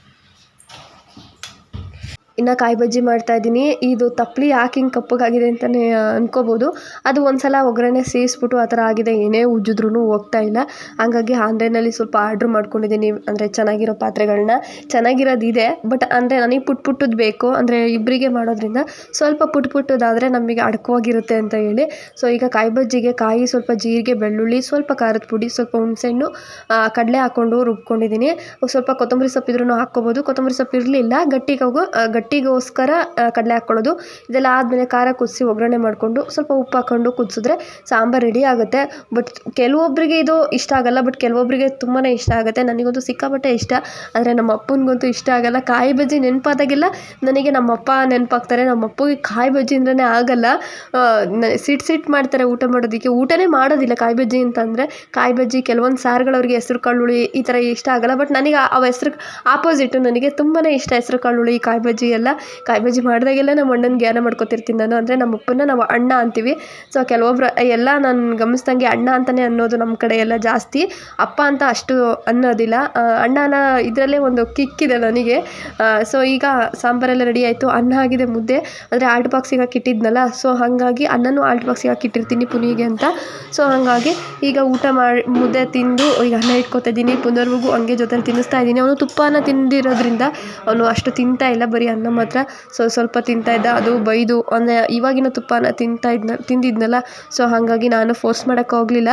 ಇನ್ನು ಕಾಯಿ ಬಜ್ಜಿ ಮಾಡ್ತಾ ಇದ್ದೀನಿ. ಇದು ತಪ್ಪಲಿ ಯಾಕೆ ಹಿಂಗೆ ಕಪ್ಪಗಾಗಿದೆ ಅಂತಲೇ ಅಂದ್ಕೋಬೋದು ಅದು ಒಂದ್ಸಲ ಒಗ್ಗರಣೆ ಸೇರಿಸ್ಬಿಟ್ಟು ಆ ಥರ ಆಗಿದೆ. ಏನೇ ಉಜ್ಜಿದ್ರೂ ಹೋಗ್ತಾ ಇಲ್ಲ. ಹಾಗಾಗಿ ಆನ್ಲೈನಲ್ಲಿ ಸ್ವಲ್ಪ ಆರ್ಡ್ರ್ ಮಾಡ್ಕೊಂಡಿದ್ದೀನಿ. ಅಂದರೆ ಚೆನ್ನಾಗಿರೋ ಪಾತ್ರೆಗಳನ್ನ ಚೆನ್ನಾಗಿರೋದು ಇದೆ ಬಟ್ ಅಂದರೆ ನನಗೆ ಪುಟ್ ಪುಟ್ಟದ್ದು ಬೇಕು. ಅಂದರೆ ಇಬ್ಬರಿಗೆ ಮಾಡೋದ್ರಿಂದ ಸ್ವಲ್ಪ ಪುಟ್ ಪುಟ್ಟದಾದರೆ ನಮಗೆ ಅಡ್ಕವಾಗಿರುತ್ತೆ ಅಂತ ಹೇಳಿ. ಸೊ, ಈಗ ಕಾಯಿ ಬಜ್ಜಿಗೆ ಕಾಯಿ, ಸ್ವಲ್ಪ ಜೀರಿಗೆ, ಬೆಳ್ಳುಳ್ಳಿ, ಸ್ವಲ್ಪ ಖಾರದ ಪುಡಿ, ಸ್ವಲ್ಪ ಹುಣಸೆಹಣ್ಣು ಕಡಲೆ ಹಾಕ್ಕೊಂಡು ರುಬ್ಕೊಂಡಿದ್ದೀನಿ. ಸ್ವಲ್ಪ ಕೊತ್ತಂಬರಿ ಸೊಪ್ಪು ಇದ್ರೂ ಹಾಕ್ಕೋಬೋದು. ಕೊತ್ತಂಬರಿ ಸೊಪ್ಪು ಇರಲಿಲ್ಲ. ಗಟ್ಟಿಗೋಗು ಗಟ್ಟಿಗೋಸ್ಕರ ಆ, ಕಡಲೆ ಹಾಕ್ಕೊಳ್ಳೋದು. ಇದೆಲ್ಲ ಆದಮೇಲೆ ಖಾರ ಕುದಿಸಿ ಒಗ್ಗರಣೆ ಮಾಡಿಕೊಂಡು ಸ್ವಲ್ಪ ಉಪ್ಪು ಹಾಕ್ಕೊಂಡು ಕುದಿಸಿದ್ರೆ ಸಾಂಬಾರು ರೆಡಿ ಆಗುತ್ತೆ. ಬಟ್ ಕೆಲವೊಬ್ಬರಿಗೆ ಇದು ಇಷ್ಟ ಆಗಲ್ಲ. ಬಟ್ ಕೆಲವೊಬ್ಬರಿಗೆ ತುಂಬಾ ಇಷ್ಟ ಆಗುತ್ತೆ. ನನಗಂತೂ ಸಿಕ್ಕಾಪಟ್ಟೆ ಇಷ್ಟ. ಆದರೆ ನಮ್ಮ ಅಪ್ಪನಿಗಂತೂ ಇಷ್ಟ ಆಗಲ್ಲ. ಕಾಯಿ ಬಜ್ಜಿ ನೆನಪಾದಾಗೆಲ್ಲ ನನಗೆ ನಮ್ಮ ಅಪ್ಪ ನೆನಪಾಗ್ತಾರೆ. ನಮ್ಮ ಅಪ್ಪಗೆ ಕಾಯಿ ಬಜ್ಜಿ ಅಂದ್ರೆ ಆಗಲ್ಲ. ಸಿಟ್ಟು ಸಿಟ್ಟು ಮಾಡ್ತಾರೆ ಊಟ ಮಾಡೋದಕ್ಕೆ. ಊಟನೇ ಮಾಡೋದಿಲ್ಲ ಕಾಯಿ ಬಜ್ಜಿ ಅಂತಂದರೆ ಕಾಯಿ ಬಜ್ಜಿ ಕೆಲವೊಂದು ಸಾರುಗಳವ್ರಿಗೆ ಹೆಸ್ರು ಕಾಳುಳಿ ಈ ಥರ ಇಷ್ಟ ಆಗಲ್ಲ. ಬಟ್ ನನಗೆ ಆ- ಅವ ಹೆಸ್ರು ಆಪೋಸಿಟ್ಟು ನನಗೆ ತುಂಬಾ ಇಷ್ಟ ಹೆಸ್ರು ಕಾಳುಳಿ ಕಾಯಿ ಬಜ್ಜಿ ಎಲ್ಲ ಕಾಯಿ ಬಜ್ಜಿ ಮಾಡಿದಾಗೆಲ್ಲ ನಮ್ಮ ಅಣ್ಣನ ಜ್ಞಾನ ಮಾಡ್ಕೊತಿರ್ತೀನಿ ನಾನು. ಅಂದರೆ ನಮ್ಮ ಅಪ್ಪನ ನಾವು ಅಣ್ಣ ಅಂತೀವಿ. ಸೊ ಕೆಲವೊಬ್ರು, ಎಲ್ಲ ನಾನು ಗಮನಿಸ್ದಂಗೆ ಅಣ್ಣ ಅಂತಲೇ ಅನ್ನೋದು ನಮ್ಮ ಕಡೆ ಎಲ್ಲ ಜಾಸ್ತಿ. ಅಪ್ಪ ಅಂತ ಅಷ್ಟು ಅನ್ನೋದಿಲ್ಲ. ಅಣ್ಣನ ಇದರಲ್ಲೇ ಒಂದು ಕಿಕ್ಕಿದೆ ನನಗೆ. ಸೊ ಈಗ ಸಾಂಬಾರೆಲ್ಲ ರೆಡಿ ಆಯಿತು. ಅನ್ನ ಆಗಿದೆ ಮುದ್ದೆ. ಅಂದರೆ ಆಲ್ಟ್ ಬಾಕ್ಸಿಗೆ ಹಾಕಿಟ್ಟಿದ್ನಲ್ಲ ಸೊ ಹಾಗಾಗಿ ಅನ್ನನೂ ಆಲ್ಟ್ ಬಾಕ್ಸಿಗೆ ಹಾಕಿಟ್ಟಿರ್ತೀನಿ ಪುನಿಗೆ ಅಂತ. ಸೊ ಹಾಗಾಗಿ ಈಗ ಊಟ ಮಾಡಿ, ಮುದ್ದೆ ತಿಂದು ಈಗ ಅನ್ನ ಇಟ್ಕೊತಾ ಇದ್ದೀನಿ. ಪುನರ್ವಗೂ ಹಂಗೆ ಜೊತೆಲಿ ತಿನ್ನಿಸ್ತಾ ಇದ್ದೀನಿ. ಅವನು ತುಪ್ಪನ ತಿಂದಿರೋದ್ರಿಂದ ಅವನು ಅಷ್ಟು ತಿಂತಾ ಇಲ್ಲ. ಬರೀ ಅನ್ನ ಅನ್ನ ಮಾತ್ರ ಸೊ, ಸ್ವಲ್ಪ ತಿಂತಾ ಇದ್ದ. ಅದು ಬೈದು, ಅಂದರೆ ಇವಾಗಿನ ತುಪ್ಪನ ತಿಂತಾ ಇದ್ನ, ತಿಂದಿದ್ನಲ್ಲ. ಸೊ, ಹಾಗಾಗಿ ನಾನು ಫೋರ್ಸ್ ಮಾಡೋಕ್ಕೆ ಹೋಗಲಿಲ್ಲ.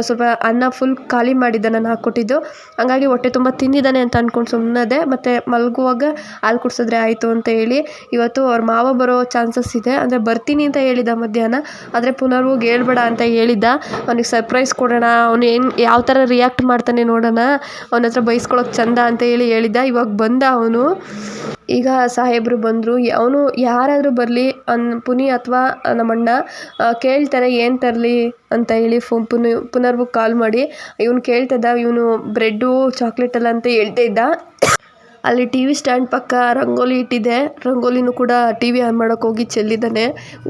ಸ್ವಲ್ಪ ಅನ್ನ ಫುಲ್ ಖಾಲಿ ಮಾಡಿದ್ದೆ ನಾನು ಹಾಕ್ಕೊಟ್ಟಿದ್ದು. ಹಂಗಾಗಿ ಹೊಟ್ಟೆ ತುಂಬ ತಿಂದಿದ್ದಾನೆ ಅಂತ ಅಂದ್ಕೊಂಡು ಸುಮ್ಮನದೆ ಮತ್ತು ಮಲಗುವಾಗ ಹಾಲು ಕುಡಿಸಿದ್ರೆ ಆಯಿತು ಅಂತ ಹೇಳಿ. ಇವತ್ತು ಅವ್ರ ಮಾವ ಬರೋ ಚಾನ್ಸಸ್ ಇದೆ. ಅಂದರೆ ಬರ್ತೀನಿ ಅಂತ ಹೇಳಿದ ಮಧ್ಯಾಹ್ನ. ಆದರೆ ಪುನರ್ ಹೋಗಿ ಹೇಳ್ಬೇಡ ಅಂತ ಹೇಳಿದ್ದ. ಅವ್ನಿಗೆ ಸರ್ಪ್ರೈಸ್ ಕೊಡೋಣ. ಅವ್ನು ಏನು ಯಾವ ಥರ ರಿಯಾಕ್ಟ್ ಮಾಡ್ತಾನೆ ನೋಡೋಣ. ಅವನ ಹತ್ರ ಬೈಸ್ಕೊಳ್ಳೋಕೆ ಚಂದ ಅಂತ ಹೇಳಿ ಹೇಳಿದ್ದ. ಇವಾಗ ಬಂದ ಅವನು. ಈಗ ಸಾಹೇಬರು ಬಂದರು, ಅವನು ಯಾರಾದರೂ ಬರಲಿ, ಅನ್ ಪುನಿ ಅಥವಾ ನಮ್ಮಣ್ಣ ಕೇಳ್ತಾರೆ, ಏನು ತರಲಿ ಅಂತ ಹೇಳಿ ಫೋನ್ ಪುನಿ ಕಾಲ್ ಮಾಡಿ, ಇವನು ಕೇಳ್ತಿದ್ದ, ಇವನು ಬ್ರೆಡ್ಡು ಚಾಕ್ಲೇಟ್ ಎಲ್ಲ ಅಂತ ಹೇಳ್ತಾ ಇದ್ದ ಅಲ್ಲಿ ಟಿ ವಿ ಸ್ಟ್ಯಾಂಡ್ ಪಕ್ಕ ರಂಗೋಲಿ ಇಟ್ಟಿದೆ. ರಂಗೋಲಿನೂ ಕೂಡ ಟಿ ವಿ ಆನ್ ಮಾಡೋಕೆ ಹೋಗಿ ಚೆಲ್ಲಿದ್ದಾನೆ.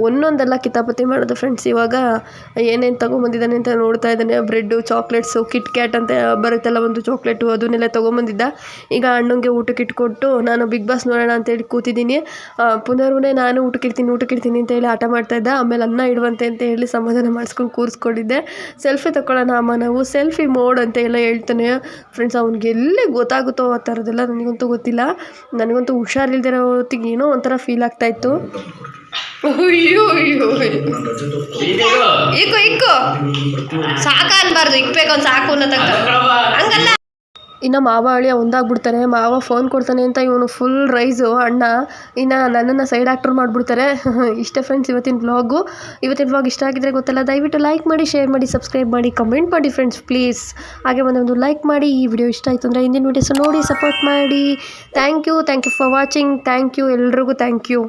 ಒಂದೊಂದೆಲ್ಲ ಕಿತಾಪತಿ ಮಾಡೋದು ಫ್ರೆಂಡ್ಸ್ ಇವಾಗ ಏನೇನು ತೊಗೊಂಬಂದಿದ್ದಾನೆ ಅಂತ ನೋಡ್ತಾ ಇದ್ದಾನೆ. ಬ್ರೆಡ್ಡು ಚಾಕ್ಲೇಟ್ಸು ಕಿಟ್ ಕ್ಯಾಟ್ ಅಂತ ಬರುತ್ತಲ್ಲ ಒಂದು ಚಾಕ್ಲೇಟು ಅದನ್ನೆಲ್ಲ ತೊಗೊಂಬಂದಿದ್ದ. ಈಗ ಅಣ್ಣಂಗೆ ಊಟಕ್ಕೆ ಇಟ್ಕೊಟ್ಟು ನಾನು ಬಿಗ್ ಬಾಸ್ ನೋಡೋಣ ಅಂತೇಳಿ ಕೂತಿದ್ದೀನಿ. ಪುನರ್ವನೇ ನಾನು ಊಟಕ್ಕೆ ಇಡ್ತೀನಿ ಊಟಕ್ಕೆ ಇಡ್ತೀನಿ ಅಂತ ಹೇಳಿ ಆಟ ಮಾಡ್ತಾ ಇದ್ದ. ಆಮೇಲೆ ಅನ್ನ ಇಡುವಂತೆ ಅಂತ ಹೇಳಿ ಸಮಾಧಾನ ಮಾಡಿಸ್ಕೊಂಡು ಕೂರಿಸ್ಕೊಂಡಿದ್ದೆ. ಸೆಲ್ಫಿ ತಗೊಳ್ಳೋಣ ಅಮ್ಮ ನಾವು ಸೆಲ್ಫಿ ಮೋಡ್ ಅಂತ ಎಲ್ಲ ಹೇಳ್ತಾನೆ. ಫ್ರೆಂಡ್ಸ್ ಅವ್ನಿಗೆ ಎಲ್ಲೇ ಗೊತ್ತಾಗುತ್ತೋ ಆ ಥರದ್ದೆಲ್ಲ ನನಗಂತೂ ಗೊತ್ತಿಲ್ಲ. ನನಗಂತೂ ಹುಷಾರಿಲ್ದಿರೋ ಹೊತ್ತಿಗೆ ಏನೋ ಒಂಥರ ಫೀಲ್ ಆಗ್ತಾಯಿತ್ತು ಅಯ್ಯೋ ಅಯ್ಯೋ. ಇಕ್ಕು ಇಕ್ಕು ಸಾಕ ಅನ್ಬಾರ್ದು ಇಕ್ಬೇಕು ಒಂದು ಸಾಕು ಅನ್ನೋ ತಕ್ಕ. ಹಂಗಲ್ಲ. ಇನ್ನು ಮಾವ ಅಳಿಯ ಒಂದಾಗ್ಬಿಡ್ತಾರೆ, ಮಾವ ಫೋನ್ ಕೊಡ್ತಾನೆ ಅಂತ ಇವನು ಫುಲ್ ರೈಸು ಅಣ್ಣ, ಇನ್ನು ನನ್ನನ್ನು ಸೈಡ್ ಆ್ಯಕ್ಟರ್ ಮಾಡಿಬಿಡ್ತಾರೆ. ಇಷ್ಟೇ ಫ್ರೆಂಡ್ಸ್ ಇವತ್ತಿನ ವ್ಲಾಗು ಇವತ್ತಿನ ವ್ಲಾಗ್ ಇಷ್ಟ ಆಗಿದ್ರೆ ಗೊತ್ತಲ್ಲ, ದಯವಿಟ್ಟು ಲೈಕ್ ಮಾಡಿ ಶೇರ್ ಮಾಡಿ ಸಬ್ಸ್ಕ್ರೈಬ್ ಮಾಡಿ ಕಮೆಂಟ್ ಮಾಡಿ ಫ್ರೆಂಡ್ಸ್ ಪ್ಲೀಸ್ ಹಾಗೆ ಒಂದು ಒಂದು ಲೈಕ್ ಮಾಡಿ, ಈ ವಿಡಿಯೋ ಇಷ್ಟ ಆಯಿತು ಅಂದರೆ ಹಿಂದಿನ ವೀಡಿಯೋಸ್ ನೋಡಿ ಸಪೋರ್ಟ್ ಮಾಡಿ. Thank you thank you for watching thank you ಎಲ್ರಿಗೂ ಥ್ಯಾಂಕ್ ಯು